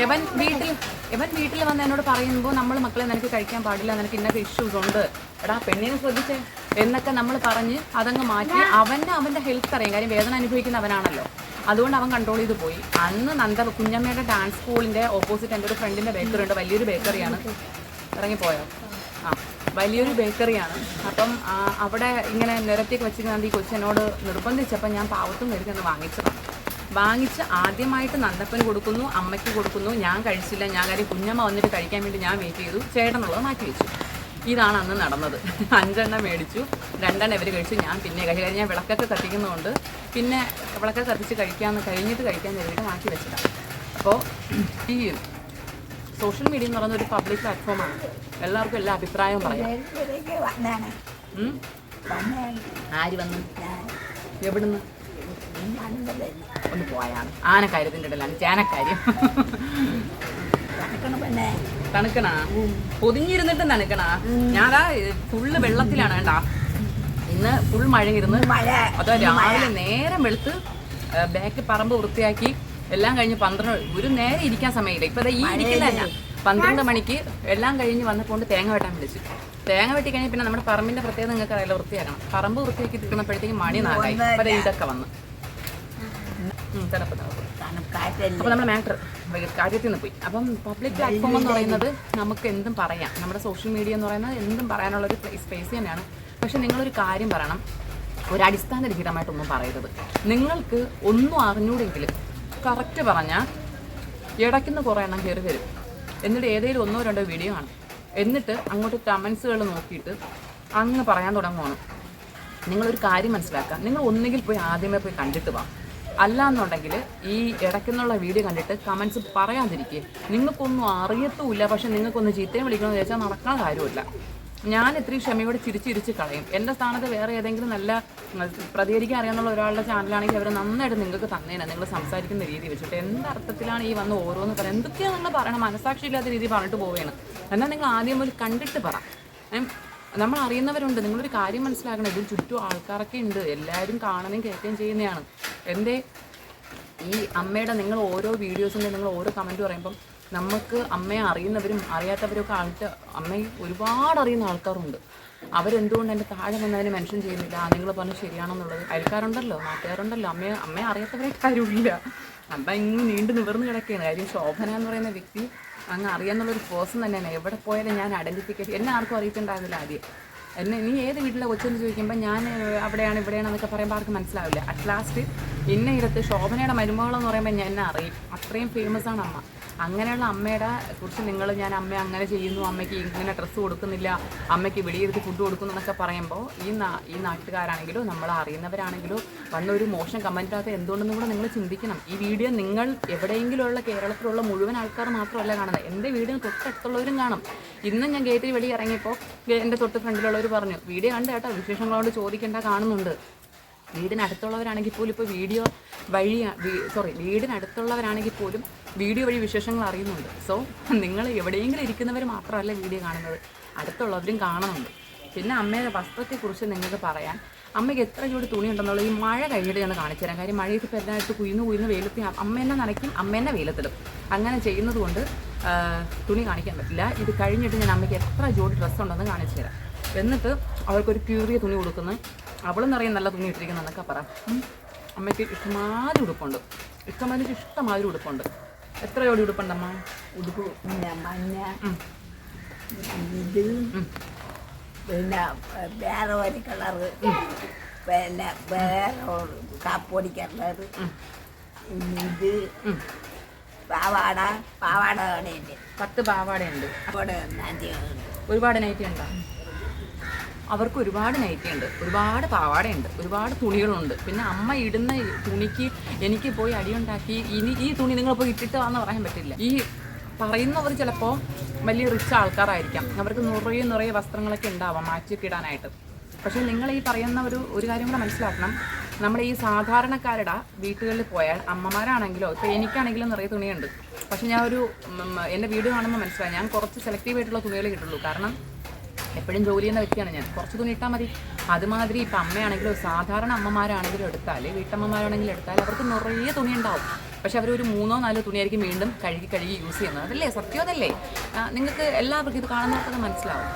എവൻ വീട്ടിൽ എവൻ വീട്ടിൽ വന്ന് എന്നോട് പറയുമ്പോൾ നമ്മൾ മക്കളെ നിനക്ക് കഴിക്കാൻ പാടില്ല നിനക്ക് ഇന്നൊക്കെ ഇഷ്യൂസ് ഉണ്ട്. എടാ പെണ്ണിനെ ശ്രദ്ധിച്ചേ. എന്നൊക്കെ നമ്മൾ പറഞ്ഞ് അതങ്ങ് മാറ്റി അവന് അവന്റെ ഹെൽത്ത് അറിയാം. കാര്യം വേദന അനുഭവിക്കുന്ന അവനാണല്ലോ. അതുകൊണ്ട് അവൻ കൺട്രോൾ ചെയ്ത് പോയി. അന്ന് നന്ദ കുഞ്ഞമ്മയുടെ ഡാൻസ് സ്കൂളിന്റെ ഓപ്പോസിറ്റ് എന്റെ ഒരു ഫ്രണ്ടിന്റെ ബേക്കറി ഉണ്ട്. വലിയൊരു ബേക്കറിയാണ് ഇറങ്ങിപ്പോയോ? ആ. വലിയൊരു ബേക്കറിയാണ്. അപ്പം അവിടെ ഇങ്ങനെ നിരത്തിയൊക്കെ വെച്ചിരുന്ന ഈ കൊച്ചിനോട് നിർബന്ധിച്ചപ്പോൾ ഞാൻ പാവത്തും കരുതി വാങ്ങിച്ചതാണ്. വാങ്ങിച്ച് ആദ്യമായിട്ട് നന്ദപ്പൻ കൊടുക്കുന്നു അമ്മയ്ക്ക് കൊടുക്കുന്നു. ഞാൻ കഴിച്ചില്ല ഞാൻ കാര്യം കുഞ്ഞമ്മ വന്നിട്ട് കഴിക്കാൻ വേണ്ടി ഞാൻ വെയിറ്റ് ചെയ്തു. ചേട്ടനുള്ളത് മാറ്റി വെച്ചു. ഇതാണ് അന്ന് നടന്നത്. അഞ്ചെണ്ണം മേടിച്ചു രണ്ടെണ്ണം ഇവർ കഴിച്ചു. ഞാൻ പിന്നെ കാര്യം ഞാൻ വിളക്കൊക്കെ കത്തിക്കുന്നതുകൊണ്ട് പിന്നെ വിളക്കൊക്കെ കത്തിച്ച് കഴിക്കാമെന്ന് കഴിഞ്ഞിട്ട് കഴിക്കാൻ കഴിഞ്ഞിട്ട് മാറ്റി വെച്ചതാണ്. അപ്പോൾ ഈ സോഷ്യൽ മീഡിയ എന്ന് പറയുന്ന ഒരു പബ്ലിക് പ്ലാറ്റ്ഫോമാണ്. എല്ലാവർക്കും എല്ലാ അഭിപ്രായവും പറയാം. ഉം? ആര് വന്നു? എവിടുന്ന്? ഒന്ന് പോയാണ്. ആനക്കാര്യത്തിന്റെ ഇടയിലാണ്. ചേനക്കാര്യം. തണുക്കണാ പൊതിഞ്ഞിരുന്നിട്ട് തണുക്കണാ? ഞാനാ ഫുള്ള് വെള്ളത്തിലാണ് വേണ്ടാ ഇന്ന് ഫുൾ മഴ ഇരുന്ന് അതോ രാവിലെ നേരം വെളുത്ത് ബാക്ക് പറമ്പ് വൃത്തിയാക്കി എല്ലാം കഴിഞ്ഞ് പന്ത്രണ്ട് ഒരു നേരെ ഇരിക്കാൻ സമയമില്ല. ഇപ്പൊ ഈ ഇരിക്കുന്നതല്ല. പന്ത്രണ്ട് മണിക്ക് എല്ലാം കഴിഞ്ഞ് വന്നപ്പോൾ തേങ്ങ വെട്ടാൻ വിളിച്ചു. തേങ്ങ വെട്ടി കഴിഞ്ഞാൽ പിന്നെ നമ്മുടെ പറമ്പിന്റെ പ്രത്യേകത നിങ്ങൾക്ക് അറിയാലോ വൃത്തിയാക്കണം. പറമ്പ് വൃത്തിയാക്കി തീർന്നപ്പോഴത്തേക്ക് മണി നാലായി. അപ്പൊ ഇതൊക്കെ വന്ന്. അപ്പൊ തണുപ്പ് തണുപ്പ്. തണുപ്പായിട്ടല്ലേ? അപ്പോൾ നമ്മൾ മാറ്റർ കാര്യത്തിൽ നിന്ന് പോയി. അപ്പം പബ്ലിക് പ്ലാറ്റ്ഫോം എന്ന് പറയുന്നത് നമുക്ക് എന്തും പറയാം. നമ്മുടെ സോഷ്യൽ മീഡിയ എന്ന് പറയുന്നത് എന്തും പറയാനുള്ള ഒരു സ്പേസ് തന്നെയാണ്. പക്ഷെ നിങ്ങളൊരു കാര്യം പറയണം. ഒരു അടിസ്ഥാന രഹിതമായിട്ടൊന്നും പറയരുത്. നിങ്ങൾക്ക് ഒന്നും അറിഞ്ഞൂടെങ്കിലും കറക്റ്റ് പറഞ്ഞാൽ ഇടയ്ക്കുന്ന കുറേ എണ്ണം കയറി വരും. എന്നിട്ട് ഏതെങ്കിലും ഒന്നോ രണ്ടോ വീഡിയോ ആണ് എന്നിട്ട് അങ്ങോട്ട് കമൻസുകൾ നോക്കിയിട്ട് അങ്ങ് പറയാൻ തുടങ്ങുവാണ് നിങ്ങളൊരു കാര്യം മനസ്സിലാക്കുക നിങ്ങൾ ഒന്നുകിൽ പോയി ആദ്യമേ പോയി കണ്ടിട്ട് വാ. അല്ലാന്നുണ്ടെങ്കിൽ ഈ ഇടയ്ക്കുന്നുള്ള വീഡിയോ കണ്ടിട്ട് കമൻസ് പറയാതിരിക്കുക നിങ്ങൾക്കൊന്നും അറിയത്തുമില്ല. പക്ഷെ നിങ്ങൾക്കൊന്ന് ചീത്തയും വിളിക്കണമെന്ന് ചോദിച്ചാൽ നടക്കുന്ന കാര്യമില്ല ഞാൻ ഇത്രയും ക്ഷമയോടെ ചിരിച്ചിരിച്ച് കളയും. എന്റെ സ്ഥാനത്ത് വേറെ ഏതെങ്കിലും നല്ല പ്രതികരിക്കാൻ അറിയാവുന്ന ഒരാളുടെ ചാനലാണെങ്കിൽ അവർ നന്നായിട്ട് നിങ്ങൾക്ക് തന്നേനെ നിങ്ങൾ സംസാരിക്കുന്ന രീതി വെച്ചിട്ട്. എന്തർത്ഥത്തിലാണ് ഈ വന്ന് ഓരോന്ന് പറയുന്നത് എന്തൊക്കെയാണ് നിങ്ങൾ പറയണം മനസാക്ഷി ഇല്ലാത്ത രീതി പറഞ്ഞിട്ട് പോവുകയാണ് എന്നാൽ നിങ്ങൾ ആദ്യം ഒരു കണ്ടിട്ട് പറ. നമ്മൾ അറിയുന്നവരുണ്ട്. നിങ്ങളൊരു കാര്യം മനസ്സിലാക്കണം. ഇതിൽ ചുറ്റും ആൾക്കാരൊക്കെ ഉണ്ട്. എല്ലാവരും കാണുകയും കേൾക്കുകയും ചെയ്യുന്നതാണ്. എന്റെ ഈ അമ്മയുടെ നിങ്ങൾ ഓരോ വീഡിയോസിന്റെ നിങ്ങൾ ഓരോ കമന്റ് പറയുമ്പം നമുക്ക് അമ്മയെ അറിയുന്നവരും അറിയാത്തവരും ഒക്കെ ആൾക്ക് അമ്മയെ ഒരുപാട് അറിയുന്ന ആൾക്കാരുണ്ട്. അവരെന്തുകൊണ്ട് എന്റെ താഴെ വന്നതിന് മെൻഷൻ ചെയ്യുന്നില്ല? നിങ്ങൾ പറഞ്ഞു ശരിയാണെന്നുള്ളത് അയൽക്കാരുണ്ടല്ലോ നാട്ടുകാരുണ്ടല്ലോ. അമ്മയെ അമ്മയെ അറിയാത്തവരെ കാര്യമില്ല അമ്മ ഇങ്ങനെ നീണ്ടു നിവർന്ന് കിടക്കുകയാണ്. കാര്യം ശോഭന എന്ന് പറയുന്ന വ്യക്തി അങ്ങ് അറിയാന്നുള്ളൊരു പേഴ്സൺ തന്നെയാണ്. എവിടെ പോയാലും ഞാൻ ഐഡന്റിഫിക്കേഷൻ എന്നെ ആർക്കും അറിയിച്ചിട്ടുണ്ടാവില്ല ആദ്യം. എന്നെ നീ ഏത് വീട്ടിലെ കൊച്ചെന്ന് ചോദിക്കുമ്പോൾ ഞാൻ അവിടെയാണ് ഇവിടെയാണ് എന്നൊക്കെ പറയുമ്പോൾ ആർക്കും മനസ്സിലാവില്ല. അറ്റ് ലാസ്റ്റ് ഇന്ന ഇടത്ത് ശോഭനയുടെ മരുമകളെന്ന് പറയുമ്പോൾ ഞാൻ എന്നെ അറിയും. അത്രയും ഫേമസ് ആണ് അമ്മ. അങ്ങനെയുള്ള അമ്മയുടെ കുറിച്ച് നിങ്ങൾ ഞാൻ അമ്മ അങ്ങനെ ചെയ്യുന്നു അമ്മയ്ക്ക് ഇങ്ങനെ ഡ്രസ്സ് കൊടുക്കുന്നില്ല അമ്മയ്ക്ക് വെളിയിരുത്തി ഫുഡ് കൊടുക്കുന്നു എന്നൊക്കെ പറയുമ്പോൾ ഈ നാ ഈ നാട്ടുകാരാണെങ്കിലും നമ്മൾ അറിയുന്നവരാണെങ്കിലും വന്ന ഒരു മോശം കമന്റിനകത്ത് എന്തുകൊണ്ടെന്ന് കൂടെ നിങ്ങൾ ചിന്തിക്കണം. ഈ വീഡിയോ നിങ്ങൾ എവിടെയെങ്കിലുമുള്ള കേരളത്തിലുള്ള മുഴുവൻ ആൾക്കാർ മാത്രമല്ല കാണുന്നത്. എന്റെ വീടിന് തൊട്ടടുത്തുള്ളവരും കാണും. ഇന്ന് ഞാൻ ഗേറ്റിൽ വെളി ഇറങ്ങിയപ്പോൾ എന്റെ തൊട്ട് ഫ്രണ്ടിലുള്ളവർ പറഞ്ഞു വീഡിയോ കണ്ട് കേട്ടോ വിശേഷങ്ങളോട് ചോദിക്കേണ്ട കാണുന്നുണ്ട്. വീടിനടുത്തുള്ളവരാണെങ്കിൽ പോലും ഇപ്പോൾ വീഡിയോ വഴി സോറി വീടിനടുത്തുള്ളവരാണെങ്കിൽ പോലും വീഡിയോ വഴി വിശേഷങ്ങൾ അറിയുന്നുണ്ട്. സോ നിങ്ങൾ എവിടെയെങ്കിലും ഇരിക്കുന്നവർ മാത്രമല്ല വീഡിയോ കാണുന്നത്. അടുത്തുള്ളവരും കാണുന്നുണ്ട്. പിന്നെ അമ്മയുടെ വസ്ത്രത്തെക്കുറിച്ച് നിങ്ങൾക്ക് പറയാൻ അമ്മയ്ക്ക് എത്ര ജോഡി തുണി ഉണ്ടെന്നുള്ള ഈ മഴ കഴിഞ്ഞിട്ട് ഞാൻ കാണിച്ചു തരാം. കാര്യം മഴയത്ത് ഇപ്പോൾ എല്ലായിടത്തും കുയിന്ന് കുയിന്ന് വെയിലത്തി അമ്മ എന്നെ നനയ്ക്കും അമ്മ എന്നെ വെയിലത്തിടും. അങ്ങനെ ചെയ്യുന്നത് കൊണ്ട് തുണി കാണിക്കാൻ പറ്റില്ല. ഇത് കഴിഞ്ഞിട്ട് ഞാൻ അമ്മയ്ക്ക് എത്ര ജോഡി ഡ്രസ്സ് ഉണ്ടെന്ന് കാണിച്ചു തരാം. എന്നിട്ട് അവൾക്കൊരു ക്യൂറിയ തുണി കൊടുക്കുന്നു. അവളും നിറയെ നല്ല തുണി ഇട്ടിരിക്കുന്നതെന്നൊക്കെ പറ. അമ്മയ്ക്ക് ഇഷ്ടമാതിരി ഉടുപ്പുണ്ട്. ഇഷ്ടമാതിരി ഇഷ്ടമാതിരി ഉടുപ്പുണ്ട്. എത്ര ജോഡി ഉടുപ്പുണ്ടമ്മ ഉടുപ്പ് മഞ്ഞ. ഇത് പിന്നെ വേറെ ഒരു കളറ് പിന്നെ വേറെ കാപ്പൊടി കളറ് ഇത് പാവാട പാവാട കടയുണ്ട് പത്ത് പാവാടയുണ്ട്. ഒരുപാട് നൈറ്റി ഉണ്ടോ? അവർക്ക് ഒരുപാട് നൈറ്റി ഉണ്ട് ഒരുപാട് പാവാടയുണ്ട് ഒരുപാട് തുണികളുണ്ട്. പിന്നെ അമ്മ ഇടുന്ന തുണിക്ക് എനിക്ക് പോയി അടിയുണ്ടാക്കി ഇനി ഈ തുണി നിങ്ങൾ പോയി ഇട്ടിട്ട് വാന്ന് പറയാൻ പറ്റില്ല. ഈ പറയുന്നവർ ചിലപ്പോൾ വലിയ റിച്ച് ആൾക്കാരായിരിക്കാം. അവർക്ക് നിറയെ നിറയെ വസ്ത്രങ്ങളൊക്കെ ഉണ്ടാവാം മാറ്റിയൊക്കെ ഇടാനായിട്ട്. പക്ഷേ നിങ്ങൾ ഈ പറയുന്ന ഒരു ഒരു കാര്യം കൂടെ മനസ്സിലാക്കണം. നമ്മുടെ ഈ സാധാരണക്കാരുടെ വീട്ടുകളിൽ പോയാൽ അമ്മമാരാണെങ്കിലോ ഇപ്പോൾ എനിക്കാണെങ്കിലും നിറയെ തുണിയുണ്ട്. പക്ഷെ ഞാൻ ഒരു എന്റെ വീട് കാണുമ്പോൾ മനസ്സിലായി. ഞാൻ കുറച്ച് സെലക്റ്റീവ് ആയിട്ടുള്ള തുണികൾ കിട്ടുള്ളൂ. കാരണം എപ്പോഴും ജോലി ചെയ്യുന്ന വ്യക്തിയാണ് ഞാൻ. കുറച്ച് തുണി ഇട്ടാൽ മതി. അതുമാതിരി ഇപ്പം അമ്മയാണെങ്കിലും സാധാരണ അമ്മമാരാണെങ്കിലും എടുത്താൽ വീട്ടമ്മമാരാണെങ്കിലും എടുത്താൽ അവർക്ക് നിറയെ തുണി ഉണ്ടാവും. പക്ഷെ അവർ ഒരു മൂന്നോ നാലോ തുണിയായിരിക്കും വീണ്ടും കഴുകി കഴുകി യൂസ് ചെയ്യുന്നത്. അതല്ലേ? സത്യം അതല്ലേ? നിങ്ങൾക്ക് എല്ലാവർക്കും ഇത് കാണുന്നവർക്കത് മനസ്സിലാവും.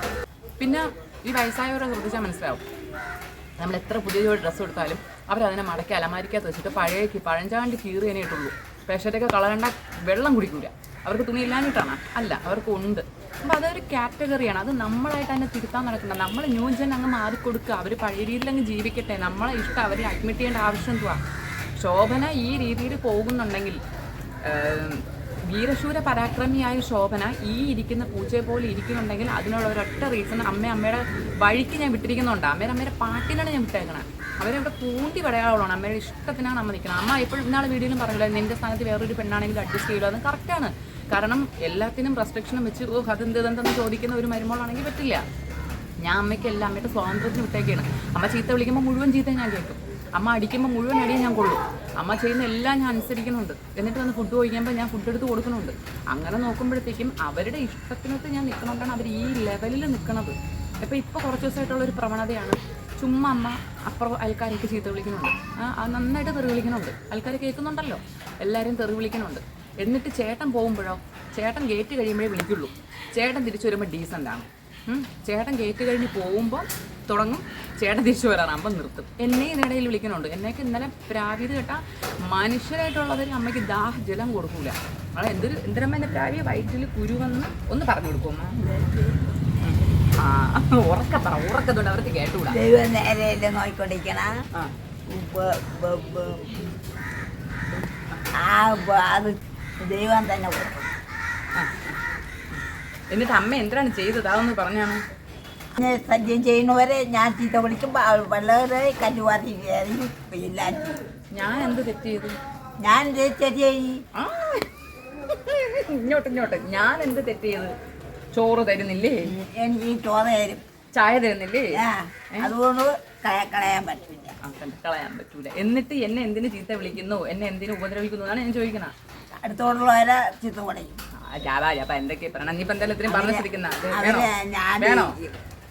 പിന്നെ ഈ വയസ്സായവരെ ശ്രദ്ധിച്ചാൽ മനസ്സിലാവും. നമ്മൾ എത്ര പുതിയ ഡ്രസ്സ് കൊടുത്താലും അവരതിനെ മടക്കി അലമാരിക്കകത്ത് വെച്ചിട്ട് പഴയക്ക് പഴഞ്ചാണ്ടി കീറി തന്നെ ഇട്ടുള്ളൂ പേഷറ്റൊക്കെ കളയണ്ട വെള്ളം കുടിക്കൂല. അവർക്ക് തുണി ഇല്ലാഞ്ഞിട്ടാണ്. അല്ല അവർക്ക് ഉണ്ട്. അപ്പോൾ അതൊരു കാറ്റഗറിയാണ് അത് നമ്മളായിട്ട് തന്നെ തിരുത്താൻ നടക്കണം നമ്മൾ ന്യൂ ജൻ അങ്ങ് മാറിക്കൊടുക്കുക അവർ പഴയ രീതിയിൽ അങ്ങ് ജീവിക്കട്ടെ. നമ്മളെ ഇഷ്ടം അവരെ അഡ്മിറ്റ് ചെയ്യേണ്ട ആവശ്യം എന്തുവാ? ശോഭന ഈ രീതിയിൽ പോകുന്നുണ്ടെങ്കിൽ വീരശൂര പരാക്രമിയായ ശോഭന ഈ ഇരിക്കുന്ന പൂച്ചയെ പോലെ ഇരിക്കുന്നുണ്ടെങ്കിൽ അതിനുള്ള ഒരൊറ്റ റീസൺ അമ്മ അമ്മയുടെ വഴിക്ക് ഞാൻ വിട്ടിരിക്കുന്നുണ്ട്. അമ്മയുടെ അമ്മയുടെ പാട്ടിനാണ് ഞാൻ വിട്ടേക്കണത് അവരവിടെ പൂണ്ടി പറയാനുള്ളതാണ് അമ്മയുടെ ഇഷ്ടത്തിനാണ് അമ്മ നിൽക്കുന്നത് അമ്മ എപ്പോഴും ഇന്നാൾ വീഡിയോയിലും പറഞ്ഞില്ല നിന്റെ സ്ഥാനത്ത് വേറൊരു പെണ്ണാണെങ്കിൽ അഡ്ജസ്റ്റ് ചെയ്യുമല്ലോ അത് കറക്റ്റാണ് കാരണം എല്ലാത്തിനും റെസ്ട്രിക്ഷനും വെച്ച് ഓ അത് എന്ത് എന്തെന്ന് ചോദിക്കുന്ന ഒരു മരുമോളാണെങ്കിൽ പറ്റില്ല. ഞാൻ അമ്മയ്ക്ക് എല്ലാം അമ്മയുടെ സ്വാതന്ത്ര്യത്തിന് വിട്ടേക്കാണ്. അമ്മ ചീത്ത വിളിക്കുമ്പോൾ മുഴുവൻ ചീത്ത ഞാൻ കേൾക്കും. അമ്മ അടിക്കുമ്പോൾ മുഴുവൻ അടിയും ഞാൻ കൊള്ളും. അമ്മ ചെയ്യുന്ന എല്ലാം ഞാൻ അനുസരിക്കുന്നുണ്ട്. എന്നിട്ട് വന്ന് ഫുഡ് കഴിക്കുമ്പോൾ ഞാൻ ഫുഡ് എടുത്ത് കൊടുക്കുന്നുണ്ട്. അങ്ങനെ നോക്കുമ്പോഴത്തേക്കും അവരുടെ ഇഷ്ടത്തിനൊത്ത് ഞാൻ നിൽക്കണോണ്ടാണ് അവർ ഈ ലെവലിൽ നിൽക്കുന്നത് അപ്പോൾ ഇപ്പോൾ കുറച്ച് ദിവസമായിട്ടുള്ള ഒരു പ്രവണതയാണ് ചുമ്മാ അമ്മ അപ്പുറം ആൾക്കാരൊക്കെ ചീത്ത വിളിക്കുന്നുണ്ട്. നന്നായിട്ട് തെറി വിളിക്കുന്നുണ്ട്. ആൾക്കാർ കേൾക്കുന്നുണ്ടല്ലോ. എല്ലാവരും തെറി വിളിക്കുന്നുണ്ട്. എന്നിട്ട് ചേട്ടൻ പോകുമ്പോഴോ? ചേട്ടൻ ഗേറ്റ് കഴിയുമ്പോഴേ വിളിക്കുള്ളൂ. ചേട്ടൻ തിരിച്ചു വരുമ്പോൾ ഡീസന്റ് ആണ്. ചേട്ടൻ ഗേറ്റ് കഴിഞ്ഞ് പോകുമ്പോൾ തുടങ്ങും. ചേട്ടൻ തിരിച്ചു വരാറാകുമ്പോൾ നിർത്തും. എന്നെ ഇതിനിടയിൽ വിളിക്കുന്നുണ്ട്. എന്നേക്ക് ഇന്നലെ പ്രാവീത് കേട്ടാൽ മനുഷ്യരായിട്ടുള്ളവർ അമ്മയ്ക്ക് ദാഹ ജലം കൊടുക്കൂല. അവളെ എന്തൊരു എന്തിനമ്മ എന്റെ പ്രാവിയ വയറ്റിൽ കുരുവെന്ന് ഒന്ന് പറഞ്ഞു കൊടുക്കും ആ ഉറക്ക പറ. ഉറക്കത്തുണ്ട് അവർക്ക് കേട്ടുകൂടാ ദൈവം നേരെ നോക്കിക്കൊണ്ടിരിക്കണ ആ. അത് ദൈവം തന്നെ കൊടുക്കും. ആ. എന്നിട്ട് അമ്മ എന്താണ് ചെയ്തത്? അതൊന്ന് പറഞ്ഞാണ്? സദ്യം ചെയ്യുന്നവരെ ഞാൻ ചീത്ത വിളിക്കുമ്പോൾ വളരെ കല്ലുവാരി എല്ലാം ചെയ്യും ഞാൻ എന്ത് തെറ്റ് ചെയ്തു? ഞാൻ ചെയ്യും ആ. ഇങ്ങോട്ട് ഇങ്ങോട്ട്. ഞാൻ എന്ത് തെറ്റ് ചെയ്തു? ചോറ് തരുന്നില്ലേ? എനിക്ക് ചോറ് തരും. ചായ തരുന്നില്ലേ? അതുകൊണ്ട് കള- കളയാൻ കണ്ട് കളയാൻ പറ്റൂല. എന്നിട്ട് എന്നെ എന്തിനു ചീത്ത വിളിക്കുന്നു? എന്നെ എന്തിനു ഉപദ്രവിക്കുന്നു? എന്നാണ് ഞാൻ ചോദിക്കണ അടുത്തോടുള്ളവരെ ചീത്ത പറയും എന്തൊക്കെ പറയണം നീ ഇപ്പൊ എന്തായാലും ഇത്രയും പറഞ്ഞു ശ്രദ്ധിക്കുന്ന അവരെ വേണോ? ഞാൻ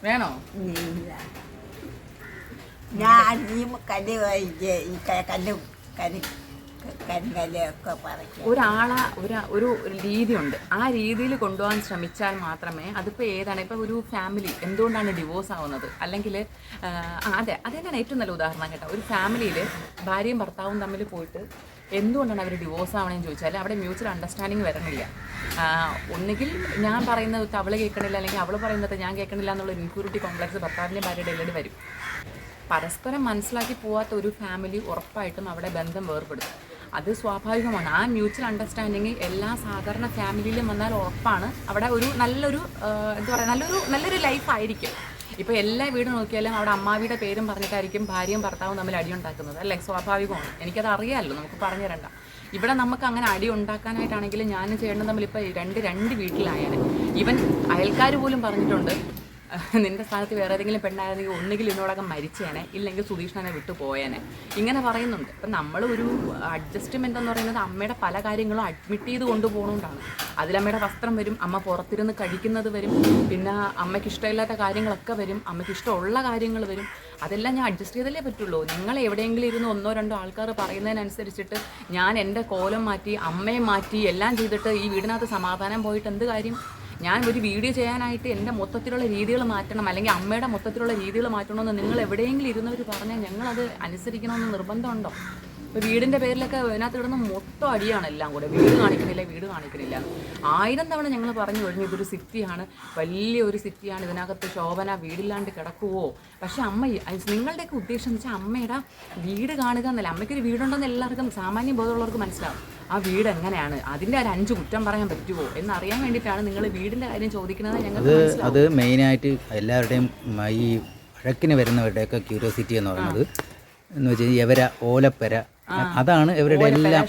വേണോ. ഞാൻ ഈ കല്ല് ഈ കല്ലും കരി ഒരാളെ ഒരു ഒരു രീതിയുണ്ട്. ആ രീതിയിൽ കൊണ്ടുപോകാൻ ശ്രമിച്ചാൽ മാത്രമേ അതിപ്പോ ഏതാണ്? ഇപ്പോൾ ഒരു ഫാമിലി എന്തുകൊണ്ടാണ് ഡിവോഴ്സ് ആവുന്നത്? അല്ലെങ്കിൽ അതെ അത് തന്നെയാണ് ഏറ്റവും നല്ല ഉദാഹരണം കേട്ടോ. ഒരു ഫാമിലിയിൽ ഭാര്യയും ഭർത്താവും തമ്മിൽ പോയിട്ട് എന്തുകൊണ്ടാണ് അവർ ഡിവോഴ്സ് ആവണമെന്ന് ചോദിച്ചാൽ അവിടെ മ്യൂച്വൽ അണ്ടർസ്റ്റാൻഡിങ് വരണില്ല ഒന്നുകിൽ ഞാൻ പറയുന്നത് അവൾ കേൾക്കണില്ല അല്ലെങ്കിൽ അവൾ പറയുന്നത് ഞാൻ കേൾക്കണില്ല എന്നുള്ള ഇൻക്യൂരിറ്റി കോംപ്ലക്സ് ഭർത്താവിന്റെ ഭാര്യയുടെ ഇടയിൽ വരും. പരസ്പരം മനസ്സിലാക്കി പോവാത്ത ഒരു ഫാമിലി ഉറപ്പായിട്ടും അവിടെ ബന്ധം വേർപെടും. അത് സ്വാഭാവികമാണ്. ആ മ്യൂച്വൽ അണ്ടർസ്റ്റാൻഡിങ് എല്ലാ സാധാരണ ഫാമിലിയിലും വന്നാൽ ഉറപ്പാണ്. അവിടെ ഒരു നല്ലൊരു എന്താ പറയുക നല്ലൊരു നല്ലൊരു ലൈഫ് ആയിരിക്കും. ഇപ്പോൾ എല്ലാ വീടും നോക്കിയാലും അവിടെ അമ്മാവിയുടെ പേരും പറഞ്ഞിട്ടായിരിക്കും ഭാര്യയും ഭർത്താവും തമ്മിൽ അടി ഉണ്ടാക്കുന്നത്. അല്ലേ? സ്വാഭാവികമാണ്. എനിക്കത് അറിയാമല്ലോ. നമുക്ക് പറഞ്ഞു തരണ്ട. ഇവിടെ നമുക്ക് അങ്ങനെ അടി ഉണ്ടാക്കാനായിട്ടാണെങ്കിലും ഞാനും ചേട്ടനും തമ്മിൽ ഇപ്പോൾ രണ്ട് രണ്ട് വീട്ടിലായാലും. ഇവൻ അയൽക്കാർ പോലും പറഞ്ഞിട്ടുണ്ട് നിന്റെ സ്ഥാനത്ത് വേറെ ഏതെങ്കിലും പെണ്ണായിരുന്നെങ്കിൽ ഒന്നുകിൽ ഇന്നോടകം മരിച്ചേനെ ഇല്ലെങ്കിൽ സുധീഷ്ണനെ വിട്ടു പോയേനെ. ഇങ്ങനെ പറയുന്നുണ്ട്. അപ്പം നമ്മൾ ഒരു അഡ്ജസ്റ്റ്മെന്റ് എന്ന് പറയുന്നത് അമ്മയുടെ പല കാര്യങ്ങളും അഡ്മിറ്റ് ചെയ്ത് കൊണ്ടുപോകണോണ്ടാണ് അതിലമ്മയുടെ വസ്ത്രം വരും അമ്മ പുറത്തിരുന്ന് കഴിക്കുന്നത് വരും പിന്നെ അമ്മയ്ക്ക് ഇഷ്ടമില്ലാത്ത കാര്യങ്ങളൊക്കെ വരും അമ്മയ്ക്ക് ഇഷ്ടമുള്ള കാര്യങ്ങൾ വരും. അതെല്ലാം ഞാൻ അഡ്ജസ്റ്റ് ചെയ്തല്ലേ പറ്റുള്ളൂ. നിങ്ങൾ എവിടെയെങ്കിലും ഇരുന്ന് ഒന്നോ രണ്ടോ ആൾക്കാർ പറയുന്നതിനനുസരിച്ചിട്ട് ഞാൻ എന്റെ കോലം മാറ്റി അമ്മയെ മാറ്റി എല്ലാം ചെയ്തിട്ട് ഈ വീടിനകത്ത് സമാധാനം പോയിട്ട് എന്ത് കാര്യം? ഞാൻ ഒരു വീഡിയോ ചെയ്യാനായിട്ട് എന്റെ മൊത്തത്തിലുള്ള രീതികൾ മാറ്റണം അല്ലെങ്കിൽ അമ്മയുടെ മൊത്തത്തിലുള്ള രീതികൾ മാറ്റണമെന്ന് നിങ്ങൾ എവിടെയെങ്കിലും ഇരുന്നവർ പറഞ്ഞാൽ ഞങ്ങളത് അനുസരിക്കണമെന്ന് നിർബന്ധമുണ്ടോ? വീടിന്റെ പേരിലൊക്കെ അതിനകത്ത് കിടന്ന് മൊത്തം അടിയാണ് എല്ലാം കൂടെ. വീട് കാണിക്കുന്നില്ല വീട് കാണിക്കുന്നില്ല. ആയിരം തവണ ഞങ്ങൾ പറഞ്ഞു കഴിഞ്ഞു ഇതൊരു സിറ്റിയാണ്. വലിയ ഒരു സിറ്റിയാണ്. ഇതിനകത്ത് ശോഭന വീടില്ലാണ്ട് കിടക്കുവോ? പക്ഷെ അമ്മ നിങ്ങളുടെയൊക്കെ ഉദ്ദേശം എന്ന് വെച്ചാൽ അമ്മയുടെ വീട് കാണുക എന്നല്ല. അമ്മയ്ക്കൊരു വീടുണ്ടെന്ന് എല്ലാവർക്കും സാമാന്യ ബോധമുള്ളവർക്ക് മനസ്സിലാവും. ആ വീട് എങ്ങനെയാണ്? അതിന്റെ ഒരു അഞ്ച് കുറ്റം പറയാൻ പറ്റുമോ എന്നറിയാൻ വേണ്ടിയിട്ടാണ് നിങ്ങൾ വീടിന്റെ കാര്യം ചോദിക്കുന്നത് ഞങ്ങൾ അത് മെയിനായിട്ട് എല്ലാവരുടെയും ഈ വഴക്കിന് വരുന്നവരുടെയൊക്കെ ക്യൂരിയോസിറ്റി എന്ന് പറയുന്നത് എന്ന് വെച്ചാൽ കഴിഞ്ഞാൽ ഓലപ്പര ഓലപ്പെര അതാണ് ഇവരുടെ എല്ലാം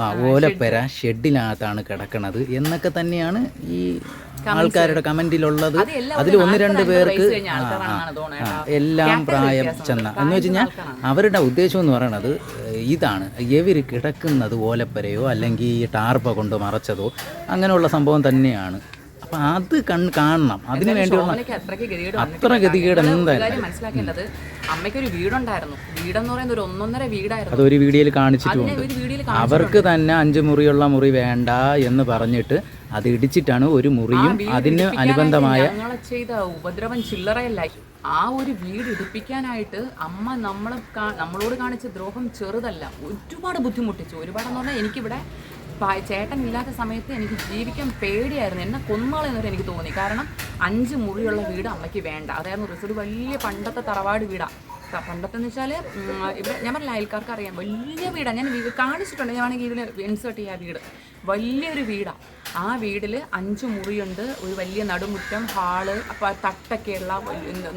ആ ഓലപ്പെര ഷെഡിനകത്താണ് കിടക്കണത് എന്നൊക്കെ തന്നെയാണ് ഈ ആൾക്കാരുടെ കമന്റിലുള്ളത് അതിൽ ഒന്ന് രണ്ട് പേർക്ക്. എല്ലാം പ്രായം ചെന്ന. എന്ന് വെച്ച് കഴിഞ്ഞാൽ അവരുടെ ഉദ്ദേശം എന്ന് പറയുന്നത് ഇതാണ്. ഇവർ കിടക്കുന്നത് ഓലപ്പരയോ അല്ലെങ്കിൽ ഈ ടാർപ്പ കൊണ്ട് മറച്ചതോ അങ്ങനെയുള്ള സംഭവം തന്നെയാണ്. അപ്പം അത് കണ്ണ് കാണണം. അതിന് വേണ്ടിയുള്ള അത്ര. ഗതികേട് ഒരു എന്തായാലും മനസ്സിലാക്കേണ്ടത് അമ്മയ്ക്കൊരു വീടുണ്ടായിരുന്നു. വീടെന്ന് പറയുന്നത് ഒരു ഒന്നൊന്നര വീടായിരുന്നു. അതൊരു വീഡിയോയിൽ കാണിച്ചിട്ടുണ്ട് ഒരു അവർക്ക് തന്നെ അഞ്ച് മുറിയുള്ള മുറി വേണ്ട എന്ന് പറഞ്ഞിട്ട് അത് ഇടിച്ചിട്ടാണ് ഒരു മുറിയും അതിന് അനുബന്ധമായ ചെയ്ത ഉപദ്രവം ചില്ലറയല്ല ആ ഒരു വീട് ഇടിപ്പിക്കാനായിട്ട് അമ്മ നമ്മളെ നമ്മളോട് കാണിച്ച ദ്രോഹം ചെറുതല്ല. ഒരുപാട് ബുദ്ധിമുട്ടിച്ചു. ഒരുപാടെന്ന് പറഞ്ഞാൽ എനിക്കിവിടെ ചേട്ടൻ ഇല്ലാത്ത സമയത്ത് എനിക്ക് ജീവിക്കാൻ പേടിയായിരുന്നു. എന്നെ കൊന്നുകളെന്നൊരു എനിക്ക് തോന്നി. കാരണം അഞ്ച് മുറിയുള്ള വീട് അമ്മയ്ക്ക് വേണ്ട. അതായിരുന്നു റിസോർട്ട് വലിയ പണ്ടത്തെ തറവാട് വീടാണ് പണ്ടത്തെ എന്ന് വെച്ചാൽ ഇവിടെ ഞാൻ പറഞ്ഞ അയൽക്കാർക്ക് അറിയാം വലിയ വീടാണ് ഞാൻ കാണിച്ചിട്ടുണ്ട്. ഞാൻ വേണമെങ്കിൽ ഇതിൽ ഇൻസേർട്ട് ചെയ്യാം വീട്. വലിയൊരു വീടാണ് ആ വീടിൽ അഞ്ച് മുറിയുണ്ട് ഒരു വലിയ നടുമുറ്റം ഹാൾ അപ്പോൾ തട്ടൊക്കെയുള്ള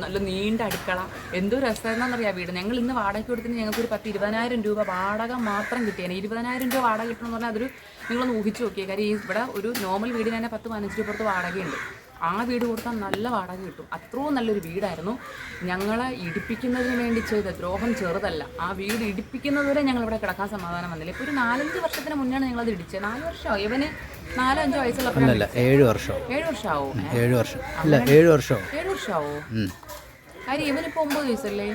നല്ല നീണ്ട അടുക്കള. എന്തോ രസമായിരുന്നറിയാം വീട് ഞങ്ങൾ ഇന്ന് വാടക കൊടുത്തിന് ഞങ്ങൾക്ക് ഒരു പത്ത് ഇരുപതിനായിരം രൂപ വാടക മാത്രം കിട്ടിയാണ് ഇരുപതിനായിരം രൂപ വാടക കിട്ടണമെന്ന് പറഞ്ഞാൽ അതൊരു നിങ്ങളൊന്ന് ഊഹിച്ച് നോക്കിയേ. കാര്യം ഈ ഇവിടെ ഒരു നോർമൽ വീടിന് തന്നെ പത്ത് പതിനഞ്ച് രൂപ പുറത്ത് വാടകയുണ്ട്. ആ വീട് കൊടുത്താൽ നല്ല വാടക കിട്ടും. അത്രയും നല്ലൊരു വീടായിരുന്നു. ഞങ്ങളെ ഇടിപ്പിക്കുന്നതിന് വേണ്ടി ചെയ്ത ദ്രോഹം ചെറുതല്ല. ആ വീട് ഇടിപ്പിക്കുന്നതുവരെ ഞങ്ങൾ ഇവിടെ കിടക്കാൻ സമാധാനം വന്നില്ല. ഇപ്പോൾ ഒരു നാലഞ്ച് വർഷത്തിന് മുന്നാണ് ഞങ്ങളത് ഇടിച്ചത്. നാല് വർഷമോ ഇവന് നാലോ അഞ്ചോ വയസ്സുള്ള ഏഴ് വർഷം ഏഴ് വർഷമാവോ? ഏഴ് വർഷം. അല്ല ഏഴ് വർഷമോ ഏഴ് വർഷമാവോ. കാര്യം ഇവനിപ്പോൾ ഒമ്പത് വയസ്സല്ലേ?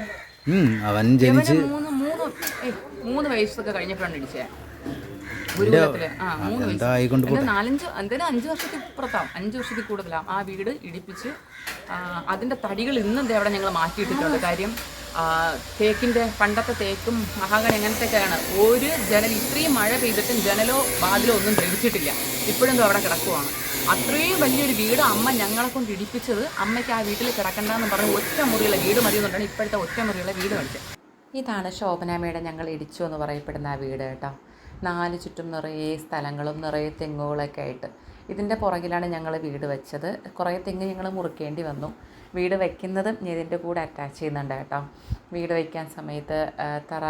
അവൻ ജനിച്ച് മൂന്ന് മൂന്ന് മൂന്ന് വയസ്സൊക്കെ കഴിഞ്ഞപ്പോഴാണ് ഇടിച്ചത്. ആ മൂന്ന് നാലഞ്ച് എന്തായാലും അഞ്ച് വർഷത്തിൽ പുറത്താവും? അഞ്ച് വർഷത്തിൽ കൂടുതലാവും ആ വീട് ഇടിപ്പിച്ച് ആ, അതിന്റെ തടികൾ ഇന്നും ദേ അവിടെ ഞങ്ങൾ മാറ്റിയിട്ടിട്ടുണ്ട്. കാര്യം ആ, തേക്കിന്റെ പണ്ടത്തെ തേക്കും മഹാഗണി അങ്ങനത്തെയൊക്കെയാണ് ഒരു ജനൽ ഇത്രയും മഴ പെയ്തിട്ടും ജനലോ വാതിലോ ഒന്നും ധരിച്ചിട്ടില്ല. ഇപ്പോഴും ദേ അവിടെ കിടക്കുവാണ്. അത്രയും വലിയൊരു വീട് അമ്മ ഞങ്ങളെ കൊണ്ട് ഇടിപ്പിച്ചത് അമ്മയ്ക്ക് ആ വീട്ടിൽ കിടക്കണ്ടെന്ന് പറഞ്ഞ് ഒറ്റ മുറിയുള്ള വീട് മതി എന്നുകൊണ്ടാണ് ഇപ്പോഴത്തെ ഒറ്റ മുറിയുള്ള വീട് മേടിച്ചത് ഇതാണ് ശോഭനാമയുടെ ഞങ്ങൾ ഇടിച്ചു എന്ന് പറയപ്പെടുന്ന ആ വീട് കേട്ടോ. നാല് ചുറ്റും നിറയെ സ്ഥലങ്ങളും നിറയെ തെങ്ങുകളൊക്കെ ആയിട്ട്. ഇതിന്റെ പുറകിലാണ് ഞങ്ങൾ വീട് വെച്ചത്. കുറേ തെങ്ങ് ഞങ്ങൾ മുറിക്കേണ്ടി വന്നു. വീട് വയ്ക്കുന്നതും ഇതിന്റെ കൂടെ അറ്റാച്ച് ചെയ്യുന്നുണ്ട് കേട്ടോ. വീട് വയ്ക്കാൻ സമയത്ത് തറ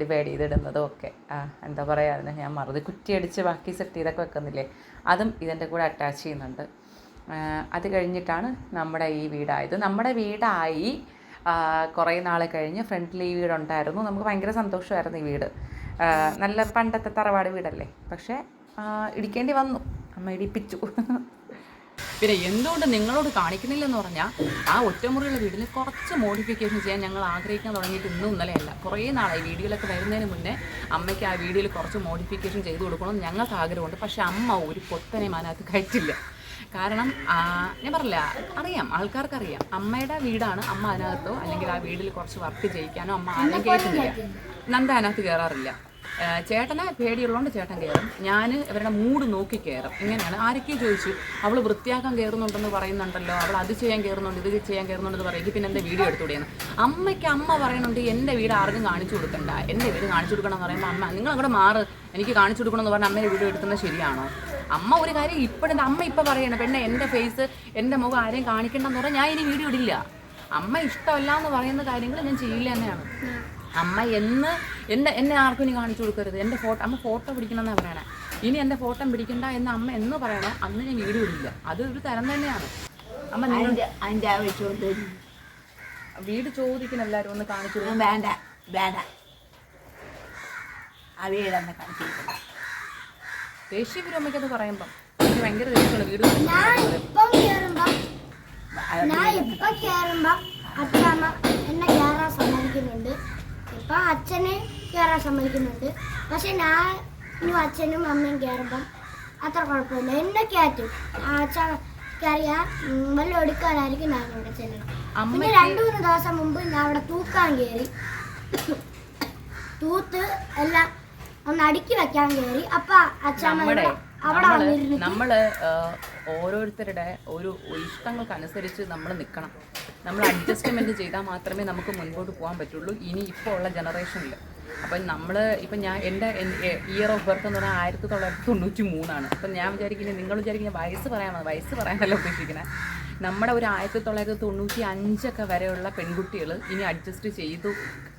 ഡിവൈഡ് ചെയ്തിടുന്നതും ഒക്കെ. എന്താ പറയുക അതിന് ഞാൻ മറുതി കുറ്റിയടിച്ച് ബാക്കി സെറ്റ് ചെയ്തൊക്കെ വെക്കുന്നില്ലേ? അതും ഇതിന്റെ കൂടെ അറ്റാച്ച് ചെയ്യുന്നുണ്ട്. അത് കഴിഞ്ഞിട്ടാണ് നമ്മുടെ ഈ വീടായത്. നമ്മുടെ വീടായി കുറേ നാൾ കഴിഞ്ഞ് ഫ്രണ്ടിൽ ഈ വീടുണ്ടായിരുന്നു. നമുക്ക് ഭയങ്കര സന്തോഷമായിരുന്നു ഈ വീട്. നല്ല പണ്ടത്തെ തറവാട് വീടല്ലേ? പക്ഷേ ഇടിക്കേണ്ടി വന്നു. അമ്മ ഇടിപ്പിച്ചു. പിന്നെ എന്തുകൊണ്ട് നിങ്ങളോട് കാണിക്കുന്നില്ലെന്ന് പറഞ്ഞാൽ ആ ഒറ്റമുറിയുള്ള വീടിന് കുറച്ച് മോഡിഫിക്കേഷൻ ചെയ്യാൻ ഞങ്ങൾ ആഗ്രഹിക്കാൻ തുടങ്ങിയിട്ട് ഇന്നും ഇന്നലെയല്ല കുറേ നാളായി വീഡിയോയിലൊക്കെ വരുന്നതിന് മുന്നേ അമ്മയ്ക്ക് ആ വീഡിയോയിൽ കുറച്ച് മോഡിഫിക്കേഷൻ ചെയ്ത് കൊടുക്കണമെന്ന് ഞങ്ങൾക്ക് ആഗ്രഹമുണ്ട്. പക്ഷേ അമ്മ ഒരു പൊത്തനെ അതിനകത്ത് കഴിച്ചില്ല കാരണം ഞാൻ പറഞ്ഞില്ല അറിയാം ആൾക്കാർക്ക് അറിയാം അമ്മയുടെ വീടാണ് അമ്മ അതിനകത്തോ അല്ലെങ്കിൽ ആ വീട്ടിൽ കുറച്ച് വർക്ക് ചെയ്യിക്കാനോ അമ്മ ആരെയും കയറ്റുന്നില്ല നന്ദ അതിനകത്ത് കയറാറില്ല ചേട്ടനെ പേടിയുള്ളതുകൊണ്ട് ചേട്ടൻ കയറും ഞാൻ ഇവരുടെ മൂഡ് നോക്കി കയറും ഇങ്ങനെയാണ്. ആരൊക്കെയും ചോദിച്ചു അവൾ വൃത്തിയാക്കാൻ കയറുന്നുണ്ടെന്ന് പറയുന്നുണ്ടല്ലോ. അവൾ അത് ചെയ്യാൻ കയറുന്നുണ്ട് ഇത് ചെയ്യാൻ കയറുന്നുണ്ടെന്ന് പറയും. പിന്നെ എന്റെ വീഡിയോ എടുത്തുകൂടെയെന്ന്. അമ്മയ്ക്ക് അമ്മ പറയുന്നുണ്ട് എന്റെ വീട് ആർക്കും കാണിച്ചു കൊടുക്കണ്ട. എന്റെ വീട് കാണിച്ചു കൊടുക്കണം എന്ന് പറയുമ്പോൾ അമ്മ നിങ്ങൾ അങ്ങോട്ട് മാറ്. എനിക്ക് കാണിച്ചു കൊടുക്കണം എന്ന് പറഞ്ഞാൽ അമ്മയുടെ വീഡിയോ എടുക്കുന്നത് ശരിയാണോ? അമ്മ ഒരു കാര്യം ഇപ്പോഴത്തെ അമ്മ ഇപ്പോൾ പറയണം പെണ്ണെ എന്റെ ഫേസ് എന്റെ മുഖം ആരെയും കാണിക്കണ്ടെന്ന് പറഞ്ഞാൽ ഞാൻ ഇനി വീഡിയോ ഇടില്ല. അമ്മ ഇഷ്ടമല്ല എന്ന് പറയുന്ന കാര്യങ്ങൾ ഞാൻ ചെയ്യില്ല തന്നെയാണ്. അമ്മ എന്ന് എന്നെ എന്നെ ആർക്കും ഇനി കാണിച്ചു കൊടുക്കരുത്. എന്റെ ഫോട്ടോ അമ്മ ഫോട്ടോ പിടിക്കണമെന്നാണ് പറയണേ ഇനി എന്റെ ഫോട്ടോ പിടിക്കണ്ട എന്ന് അമ്മ എന്ന് പറയണോ. അന്ന് ഞാൻ വീട് ഇടില്ല അത് ഒരു തരം തന്നെയാണ്. അമ്മ അതിന്റെ ആ ആവശ്യമുണ്ട് വീട് ചോദിക്കണം എല്ലാവരും ഒന്ന് കാണിച്ചു കൊടുക്ക്. വേണ്ട വേണ്ട. ആ വീടൊന്ന് കാണിച്ചിരിക്കണം ദേഷ്യം വരും അമ്മയ്ക്കത് പറയുമ്പം എനിക്ക് ഭയങ്കര ദേഷ്യമാണ് വീട് ഞാൻ ഇപ്പം എന്നെ സമ്മതിക്കുന്നുണ്ട്. ഇപ്പൊ അച്ഛനെ കയറാൻ സമ്മതിക്കുന്നുണ്ട്. പക്ഷെ ഞാനും അച്ഛനും അമ്മയും കയറുമ്പം അത്ര കുഴപ്പമില്ല. എന്നെ കയറ്റും അച്ഛൻ കയറിയാൽ വല്ല ഒടുക്കാനായിരിക്കും ഞാൻ ഇവിടെ ചെല്ലണം പിന്നെ രണ്ടു മൂന്ന് ദിവസം മുമ്പ് ഞാൻ അവിടെ തൂക്കാൻ കയറി തൂത്ത് എല്ലാം ഒന്ന് അടുക്കി വെക്കാൻ കയറി അപ്പൊ അച്ഛമ്മ നമ്മൾ നമ്മൾ ഓരോരുത്തരുടെ ഒരു ഇഷ്ടങ്ങൾക്കനുസരിച്ച് നമ്മൾ നിൽക്കണം നമ്മൾ അഡ്ജസ്റ്റ്മെന്റ് ചെയ്താൽ മാത്രമേ നമുക്ക് മുൻപോട്ട് പോകാൻ പറ്റുള്ളൂ. ഇനി ഇപ്പോൾ ഉള്ള ജനറേഷനിൽ അപ്പം നമ്മൾ ഇപ്പം ഞാൻ എന്റെ ഇയർ ഓഫ് ബർത്ത് എന്ന് പറഞ്ഞാൽ ആയിരത്തി തൊള്ളായിരത്തി തൊണ്ണൂറ്റി മൂന്നാണ്. അപ്പം ഞാൻ വിചാരിക്കുന്നത് നിങ്ങൾ വിചാരിക്കുന്ന വയസ്സ് പറയാമോ വയസ്സ് പറയാനല്ല ഉദ്ദേശിക്കുന്നത് നമ്മുടെ ഒരു ആയിരത്തി തൊള്ളായിരത്തി തൊണ്ണൂറ്റി അഞ്ചൊക്കെ വരെയുള്ള പെൺകുട്ടികൾ ഇനി അഡ്ജസ്റ്റ് ചെയ്തു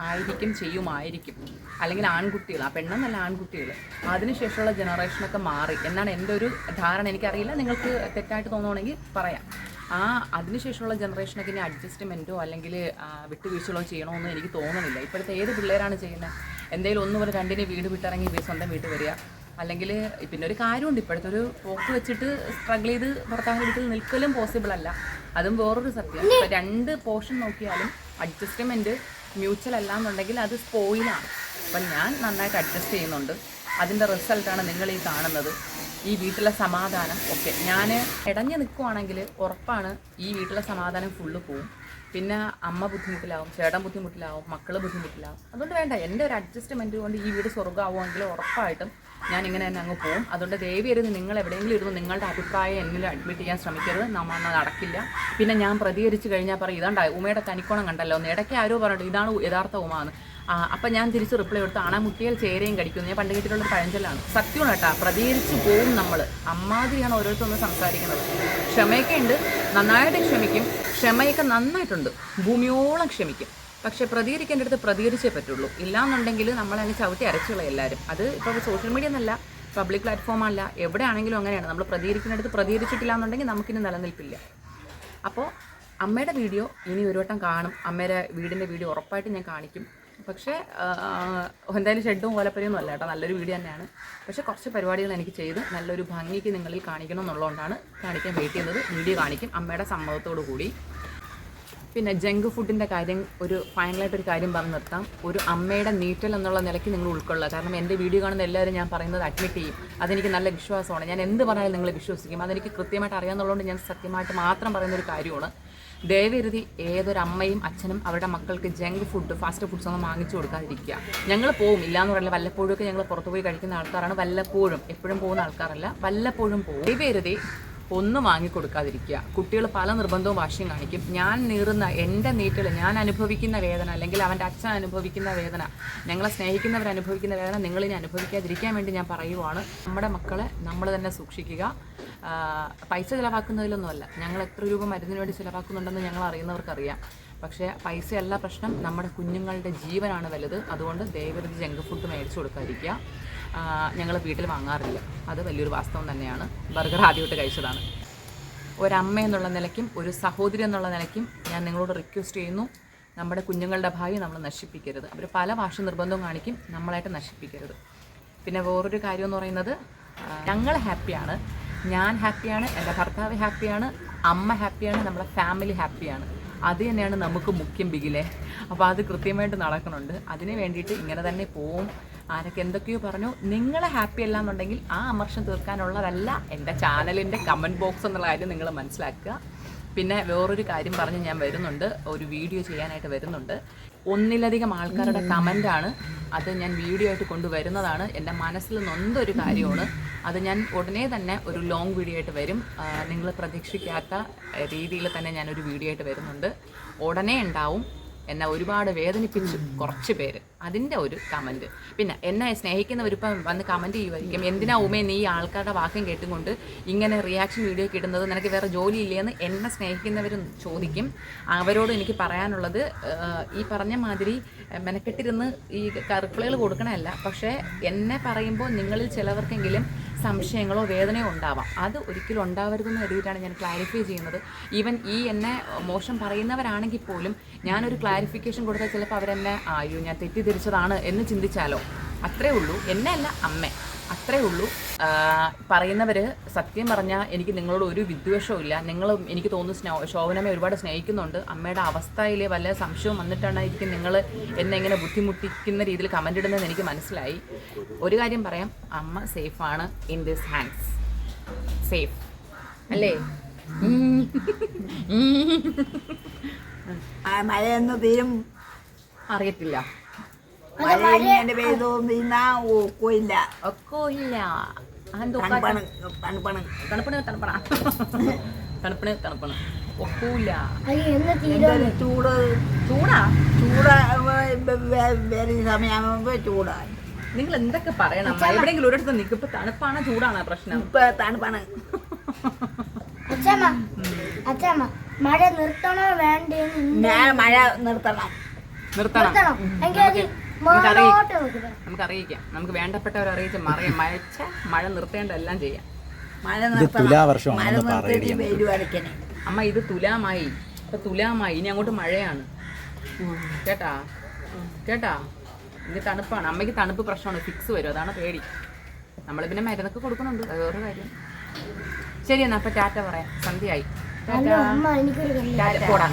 ആയിരിക്കും ചെയ്യുമായിരിക്കും. അല്ലെങ്കിൽ ആൺകുട്ടികൾ ആ പെണ്ണെന്നല്ല ആൺകുട്ടികൾ അതിനുശേഷമുള്ള ജനറേഷനൊക്കെ മാറി. എന്നാണ് എന്റെ ഒരു ധാരണ. എനിക്കറിയില്ല. നിങ്ങൾക്ക് തെറ്റായിട്ട് തോന്നുവാണെങ്കിൽ പറയാം. ആ അതിനുശേഷമുള്ള ജനറേഷനൊക്കെ ഇനി അഡ്ജസ്റ്റ്മെന്റോ അല്ലെങ്കിൽ വിട്ടുവീഴ്ചകളോ ചെയ്യണമെന്ന് എനിക്ക് തോന്നുന്നില്ല ഇപ്പോഴത്തെ ഏത് പിള്ളേരാണ് ചെയ്യുന്നത് എന്തെങ്കിലും ഒന്ന് പോലെ രണ്ടിനെ വീട് വിട്ടിറങ്ങി സ്വന്തം വീട്ടിൽ വരിക. അല്ലെങ്കിൽ പിന്നെ ഒരു കാര്യമുണ്ട്. ഇപ്പോഴത്തെ ഒരു പോക്ക് വെച്ചിട്ട് സ്ട്രഗിൾ ചെയ്ത് ഭർത്താവിന്റെ വീട്ടിൽ നിൽക്കലും പോസിബിൾ അല്ല. അതും വേറൊരു സത്യം. ഇപ്പം രണ്ട് പോർഷൻ നോക്കിയാലും അഡ്ജസ്റ്റ്മെന്റ് മ്യൂച്വൽ അല്ല എന്നുണ്ടെങ്കിൽ അത് സ്പോയിലാണ് അപ്പം ഞാൻ നന്നായിട്ട് അഡ്ജസ്റ്റ് ചെയ്യുന്നുണ്ട്. അതിന്റെ റിസൾട്ടാണ് നിങ്ങൾ ഈ കാണുന്നത്. ഈ വീട്ടിലെ സമാധാനം ഒക്കെ. ഞാൻ ഇടഞ്ഞു നിൽക്കുവാണെങ്കിൽ ഉറപ്പാണ് ഈ വീട്ടിലെ സമാധാനം ഫുള്ള് പോവും. പിന്നെ അമ്മ ബുദ്ധിമുട്ടിലാവും ചേട്ടൻ ബുദ്ധിമുട്ടിലാവും മക്കൾ ബുദ്ധിമുട്ടിലാവും. അതുകൊണ്ട് വേണ്ട എന്റെ ഒരു അഡ്ജസ്റ്റ്മെന്റ് കൊണ്ട് ഈ വീട് സ്വർഗമാവുമെങ്കിൽ ഉറപ്പായിട്ടും ഞാൻ ഇങ്ങനെ തന്നെ അങ്ങ് പോകും അതുകൊണ്ട് ദയവേരുത് നിങ്ങൾ എവിടെയെങ്കിലും ഇരുന്ന് നിങ്ങളുടെ അഭിപ്രായം എന്നിൽ അഡ്മിറ്റ് ചെയ്യാൻ ശ്രമിക്കരുത്. നമ്മൾ നടക്കില്ല പിന്നെ ഞാൻ പ്രതികരിച്ച് കഴിഞ്ഞാൽ പറയും ഇതാണ്ടായി ഉമയുടെ തനിക്കോണം കണ്ടല്ലോ. ഒന്ന് ഇടയ്ക്ക് ആരോ പറഞ്ഞിട്ട് ഇതാണ് യഥാർത്ഥ ഉമ എന്ന്. ആ, അപ്പം ഞാൻ തിരിച്ച് റിപ്ലൈ കൊടുത്ത്. ആണാ മുട്ടിയാൽ ചേരയും കടിക്കുന്നു. ഞാൻ പണ്ട് കേട്ടിട്ടുള്ള പഴഞ്ചൊല്ലാണ്. സത്യമാണ് കേട്ടാ. പ്രതികരിച്ച് പോവും നമ്മൾ അമ്മാതിരിയാണ് ഓരോരുത്തരും സംസാരിക്കുന്നത്. ക്ഷമയൊക്കെ ഉണ്ട്. നന്നായിട്ട് ക്ഷമിക്കും. ക്ഷമയൊക്കെ നന്നായിട്ടുണ്ട്. ഭൂമിയോളം ക്ഷമിക്കും. പക്ഷേ പ്രതികരിക്കേണ്ട അടുത്ത് പ്രതികരിച്ചേ പറ്റുള്ളൂ. ഇല്ലാന്നുണ്ടെങ്കിൽ നമ്മളതിനെ ചവിട്ടി അരച്ചുള്ള എല്ലാവരും. അത് ഇപ്പോൾ സോഷ്യൽ മീഡിയ എന്നല്ല പബ്ലിക് പ്ലാറ്റ്ഫോം അല്ല. എവിടെയാണെങ്കിലും അങ്ങനെയാണ്. നമ്മൾ പ്രതികരിക്കുന്നിടത്ത് പ്രതികരിച്ചിട്ടില്ല എന്നുണ്ടെങ്കിൽ നമുക്കിനി നിലനിൽപ്പില്ല. അപ്പോൾ അമ്മയുടെ വീഡിയോ ഇനി ഒരു വട്ടം കാണും. അമ്മയുടെ വീടിന്റെ വീഡിയോ ഉറപ്പായിട്ട് ഞാൻ കാണിക്കും. പക്ഷേ എന്തായാലും ഷെഡും ഓലപ്പരിയൊന്നും അല്ല കേട്ടോ. നല്ലൊരു വീഡിയോ തന്നെയാണ്. പക്ഷേ കുറച്ച് പരിപാടികൾ എനിക്ക് ചെയ്ത് നല്ലൊരു ഭംഗിക്ക് നിങ്ങളിൽ കാണിക്കണം എന്നുള്ളതുകൊണ്ടാണ് കാണിക്കാൻ വെയിറ്റ് ചെയ്യുന്നത്. വീഡിയോ കാണിക്കും. അമ്മയുടെ സമ്മതത്തോടു കൂടി. പിന്നെ ജങ്ക് ഫുഡിന്റെ കാര്യം ഒരു ഫൈനലായിട്ടൊരു കാര്യം പറഞ്ഞ് നിർത്താം. ഒരു അമ്മയുടെ നീറ്റൽ എന്നുള്ള നിലയ്ക്ക് നിങ്ങൾ ഉൾക്കൊള്ളുക. കാരണം എന്റെ വീഡിയോ കാണുന്ന എല്ലാവരും ഞാൻ പറയുന്നത് അഡ്മിറ്റ് ചെയ്യും. അതെനിക്ക് നല്ല വിശ്വാസമാണ്. ഞാൻ എന്ത് പറഞ്ഞാലും നിങ്ങൾ വിശ്വസിക്കും. അതെനിക്ക് കൃത്യമായിട്ട് അറിയാമെന്നുള്ളതുകൊണ്ട് ഞാൻ സത്യമായിട്ട് മാത്രം പറയുന്ന ഒരു കാര്യമാണ്. ദയവേരുതി ഏതൊരു അമ്മയും അച്ഛനും അവരുടെ മക്കൾക്ക് ജങ്ക് ഫുഡ് ഫാസ്റ്റ് ഫുഡ്സ് ഒന്നും വാങ്ങിച്ചു കൊടുക്കാതിരിക്കുക. ഞങ്ങൾ പോവും. ഇല്ലാന്ന് പറയില്ല വല്ലപ്പോഴും ഒക്കെ ഞങ്ങൾ പുറത്തു പോയി കഴിക്കുന്ന ആൾക്കാരാണ് വല്ലപ്പോഴും. എപ്പോഴും പോകുന്ന ആൾക്കാരല്ല വല്ലപ്പോഴും പോകും ദയവേരുതി ഒന്നും വാങ്ങിക്കൊടുക്കാതിരിക്കുക. കുട്ടികൾ പല നിർബന്ധവും വാശിയും കാണിക്കും. ഞാൻ നീറുന്ന എന്റെ നീറ്റൽ ഞാൻ അനുഭവിക്കുന്ന വേദന അല്ലെങ്കിൽ അവന്റെ അച്ഛൻ അനുഭവിക്കുന്ന വേദന ഞങ്ങളെ സ്നേഹിക്കുന്നവർ അനുഭവിക്കുന്ന വേദന നിങ്ങളിനി അനുഭവിക്കാതിരിക്കാൻ വേണ്ടി ഞാൻ പറയുവാണ്. നമ്മുടെ മക്കളെ നമ്മൾ തന്നെ സൂക്ഷിക്കുക. പൈസ ചിലവാക്കുന്നതിലൊന്നുമല്ല. ഞങ്ങൾ എത്ര രൂപ മരുന്നിന് വേണ്ടി ചിലവാക്കുന്നുണ്ടെന്ന് ഞങ്ങൾ അറിയുന്നവർക്കറിയാം. പക്ഷേ പൈസയല്ല പ്രശ്നം. നമ്മുടെ കുഞ്ഞുങ്ങളുടെ ജീവനാണ് വലുത്. അതുകൊണ്ട് ദയവരുത് ജങ്ക് ഫുഡ് മേടിച്ചു കൊടുക്കാതിരിക്കുക. ഞങ്ങൾ വീട്ടിൽ വാങ്ങാറില്ല. അത് വലിയൊരു വാസ്തവം തന്നെയാണ്. ബർഗർ ആദ്യമായിട്ട് കഴിച്ചതാണ്. ഒരമ്മ എന്നുള്ള നിലയ്ക്കും ഒരു സഹോദരി എന്നുള്ള നിലയ്ക്കും ഞാൻ നിങ്ങളോട് റിക്വസ്റ്റ് ചെയ്യുന്നു. നമ്മുടെ കുഞ്ഞുങ്ങളുടെ ഭാവി നമ്മൾ നശിപ്പിക്കരുത്. അവർ പല ഭാഷ നിർബന്ധവും കാണിക്കും നമ്മളായിട്ട് നശിപ്പിക്കരുത്. പിന്നെ വേറൊരു കാര്യം എന്ന് പറയുന്നത് ഞങ്ങൾ ഹാപ്പിയാണ്. ഞാൻ ഹാപ്പിയാണ് എന്റെ ഭർത്താവ് ഹാപ്പിയാണ് അമ്മ ഹാപ്പിയാണ് നമ്മുടെ ഫാമിലി ഹാപ്പിയാണ്. അത് തന്നെയാണ് നമുക്ക് മുഖ്യം ബിഗിലെ. അപ്പോൾ അത് കൃത്യമായിട്ട് നടക്കുന്നുണ്ട്. അതിന് വേണ്ടിയിട്ട് ഇങ്ങനെ തന്നെ പോവും. ആരൊക്കെ എന്തൊക്കെയോ പറഞ്ഞു. നിങ്ങൾ ഹാപ്പി അല്ല എന്നുണ്ടെങ്കിൽ ആ അമർഷം തീർക്കാനുള്ളതല്ല എന്റെ ചാനലിന്റെ കമന്റ് ബോക്സ് എന്നുള്ള കാര്യം നിങ്ങൾ മനസ്സിലാക്കുക. പിന്നെ വേറൊരു കാര്യം പറഞ്ഞ് ഞാൻ വരുന്നുണ്ട്. ഒരു വീഡിയോ ചെയ്യാനായിട്ട് വരുന്നുണ്ട്. ഒന്നിലധികം ആൾക്കാരുടെ കമന്റാണ് അത് ഞാൻ വീഡിയോ ആയിട്ട് കൊണ്ടുവരുന്നതാണ്. എന്റെ മനസ്സിൽ നൊന്തൊരു കാര്യമാണ്. അത് ഞാൻ ഉടനെ തന്നെ ഒരു ലോങ് വീഡിയോ ആയിട്ട് വരും. നിങ്ങൾ പ്രതീക്ഷിക്കാത്ത രീതിയിൽ തന്നെ ഞാനൊരു വീഡിയോ ആയിട്ട് വരുന്നുണ്ട്. ഉടനെ ഉണ്ടാവും. എന്നെ ഒരുപാട് വേദനിപ്പിച്ചു കുറച്ച് പേര്. അതിന്റെ ഒരു കമന്റ് പിന്നെ എന്നെ സ്നേഹിക്കുന്നവരിപ്പം വന്ന് കമന്റ് ചെയ്യുമായിരിക്കും. എന്തിനാ ഉമേ നീ ആൾക്കാരുടെ വാക്യം കേട്ടുകൊണ്ട് ഇങ്ങനെ റിയാക്ഷൻ വീഡിയോ കിട്ടുന്നത് നിനക്ക് വേറെ ജോലി ഇല്ലയെന്ന് എന്നെ സ്നേഹിക്കുന്നവരും ചോദിക്കും. അവരോട് എനിക്ക് പറയാനുള്ളത് ഈ പറഞ്ഞ മാതിരി മെനക്കെട്ടിരുന്ന് ഈ റിപ്ലൈകൾ കൊടുക്കണമല്ല പക്ഷേ എന്നെ പറയുമ്പോൾ നിങ്ങളിൽ ചിലവർക്കെങ്കിലും സംശയങ്ങളോ വേദനയോ ഉണ്ടാവാം. അത് ഒരിക്കലും ഉണ്ടാവരുതെന്ന് കരുതിയിട്ടാണ് ഞാൻ ക്ലാരിഫൈ ചെയ്യുന്നത്. ഈവൻ ഈ എന്നെ മോശം പറയുന്നവരാണെങ്കിൽ പോലും ഞാനൊരു ക്ലാരിഫിക്കേഷൻ കൊടുത്താൽ ചിലപ്പോൾ അവരെന്നെ ആയോ ഞാൻ തെറ്റിദ്ധരിച്ചതാണ് എന്ന് ചിന്തിച്ചാലോ? അത്രേ ഉള്ളൂ. എന്നെ അല്ല അമ്മ. അത്രേ ഉള്ളൂ. പറയുന്നവർ സത്യം പറഞ്ഞാൽ എനിക്ക് നിങ്ങളോട് ഒരു വിദ്വേഷവും ഇല്ല. നിങ്ങൾ എനിക്ക് തോന്നുന്നു സ്നോ ശോഭനമ്മ ഒരുപാട് സ്നേഹിക്കുന്നുണ്ട്. അമ്മയുടെ അവസ്ഥയിൽ വല്ല സംശയവും വന്നിട്ടാണായിരിക്കും നിങ്ങൾ എന്നെ ഇങ്ങനെ ബുദ്ധിമുട്ടിക്കുന്ന രീതിയിൽ കമന്റ് ഇടുന്നതെന്ന് എനിക്ക് മനസ്സിലായി. ഒരു കാര്യം പറയാം. അമ്മ സേഫാണ് ഇൻ ദിസ് ഹാൻഡ്സ് സേഫ് അല്ലേ? മഴയൊന്ന് തീരും. അറിയത്തില്ല. മഴ ഇങ്ങനെ പെയ്തു തീർന്നാ ഒക്കില്ല ഒക്കെ ഇല്ല അതെന്തോ തണുപ്പാണ് തണുപ്പാണ്. തണുപ്പണ് തണുപ്പണ. തണുപ്പണ് തണുപ്പണ്. ഒക്കൂല ചൂട് ചൂടാ ചൂട? വേറെ സമയമാകുമ്പോ ചൂടാണ് നിങ്ങൾ എന്തൊക്കെ പറയണം? എവിടെങ്കിലും എവിടെയെങ്കിലും ഒരിടത്ത് നിൽക്കും ഇപ്പൊ തണുപ്പാണ് ചൂടാണ് പ്രശ്നം. ഇപ്പൊ തണുപ്പാണ്. അച്ഛമ്മ മഴ നിർത്തണോ വേണ്ടേ ഞാൻ മഴ നിർത്തണം. നിർത്തണം. നിർത്തണം. എങ്കിൽ അറിയിക്കാം നമുക്ക് അറിയിക്കാം നമുക്ക് വേണ്ടപ്പെട്ടവരെ അറിയിച്ച് മറിയ മഴച്ച മഴ നിർത്തേണ്ട എല്ലാം ചെയ്യാം. മഴ ഇത് വരയ്ക്കണേ. അമ്മ ഇത് തുലാമായി. ഇപ്പൊ തുലാമായി. ഇനി അങ്ങോട്ട് മഴയാണ്. കേട്ടാ? കേട്ടാ? ഇനി തണുപ്പാണ്. അമ്മയ്ക്ക് തണുപ്പ് പ്രശ്നമാണ്. ഫിക്സ് വരും. അതാണ് പേടി. നമ്മൾ പിന്നെ മരുന്നൊക്കെ കൊടുക്കുന്നുണ്ട് അത് വേറൊരു കാര്യം. ശരി എന്നാ. അപ്പൊ ടാറ്റ പറയാം. സന്ധ്യയായി. ടാറ്റ. പോടാ.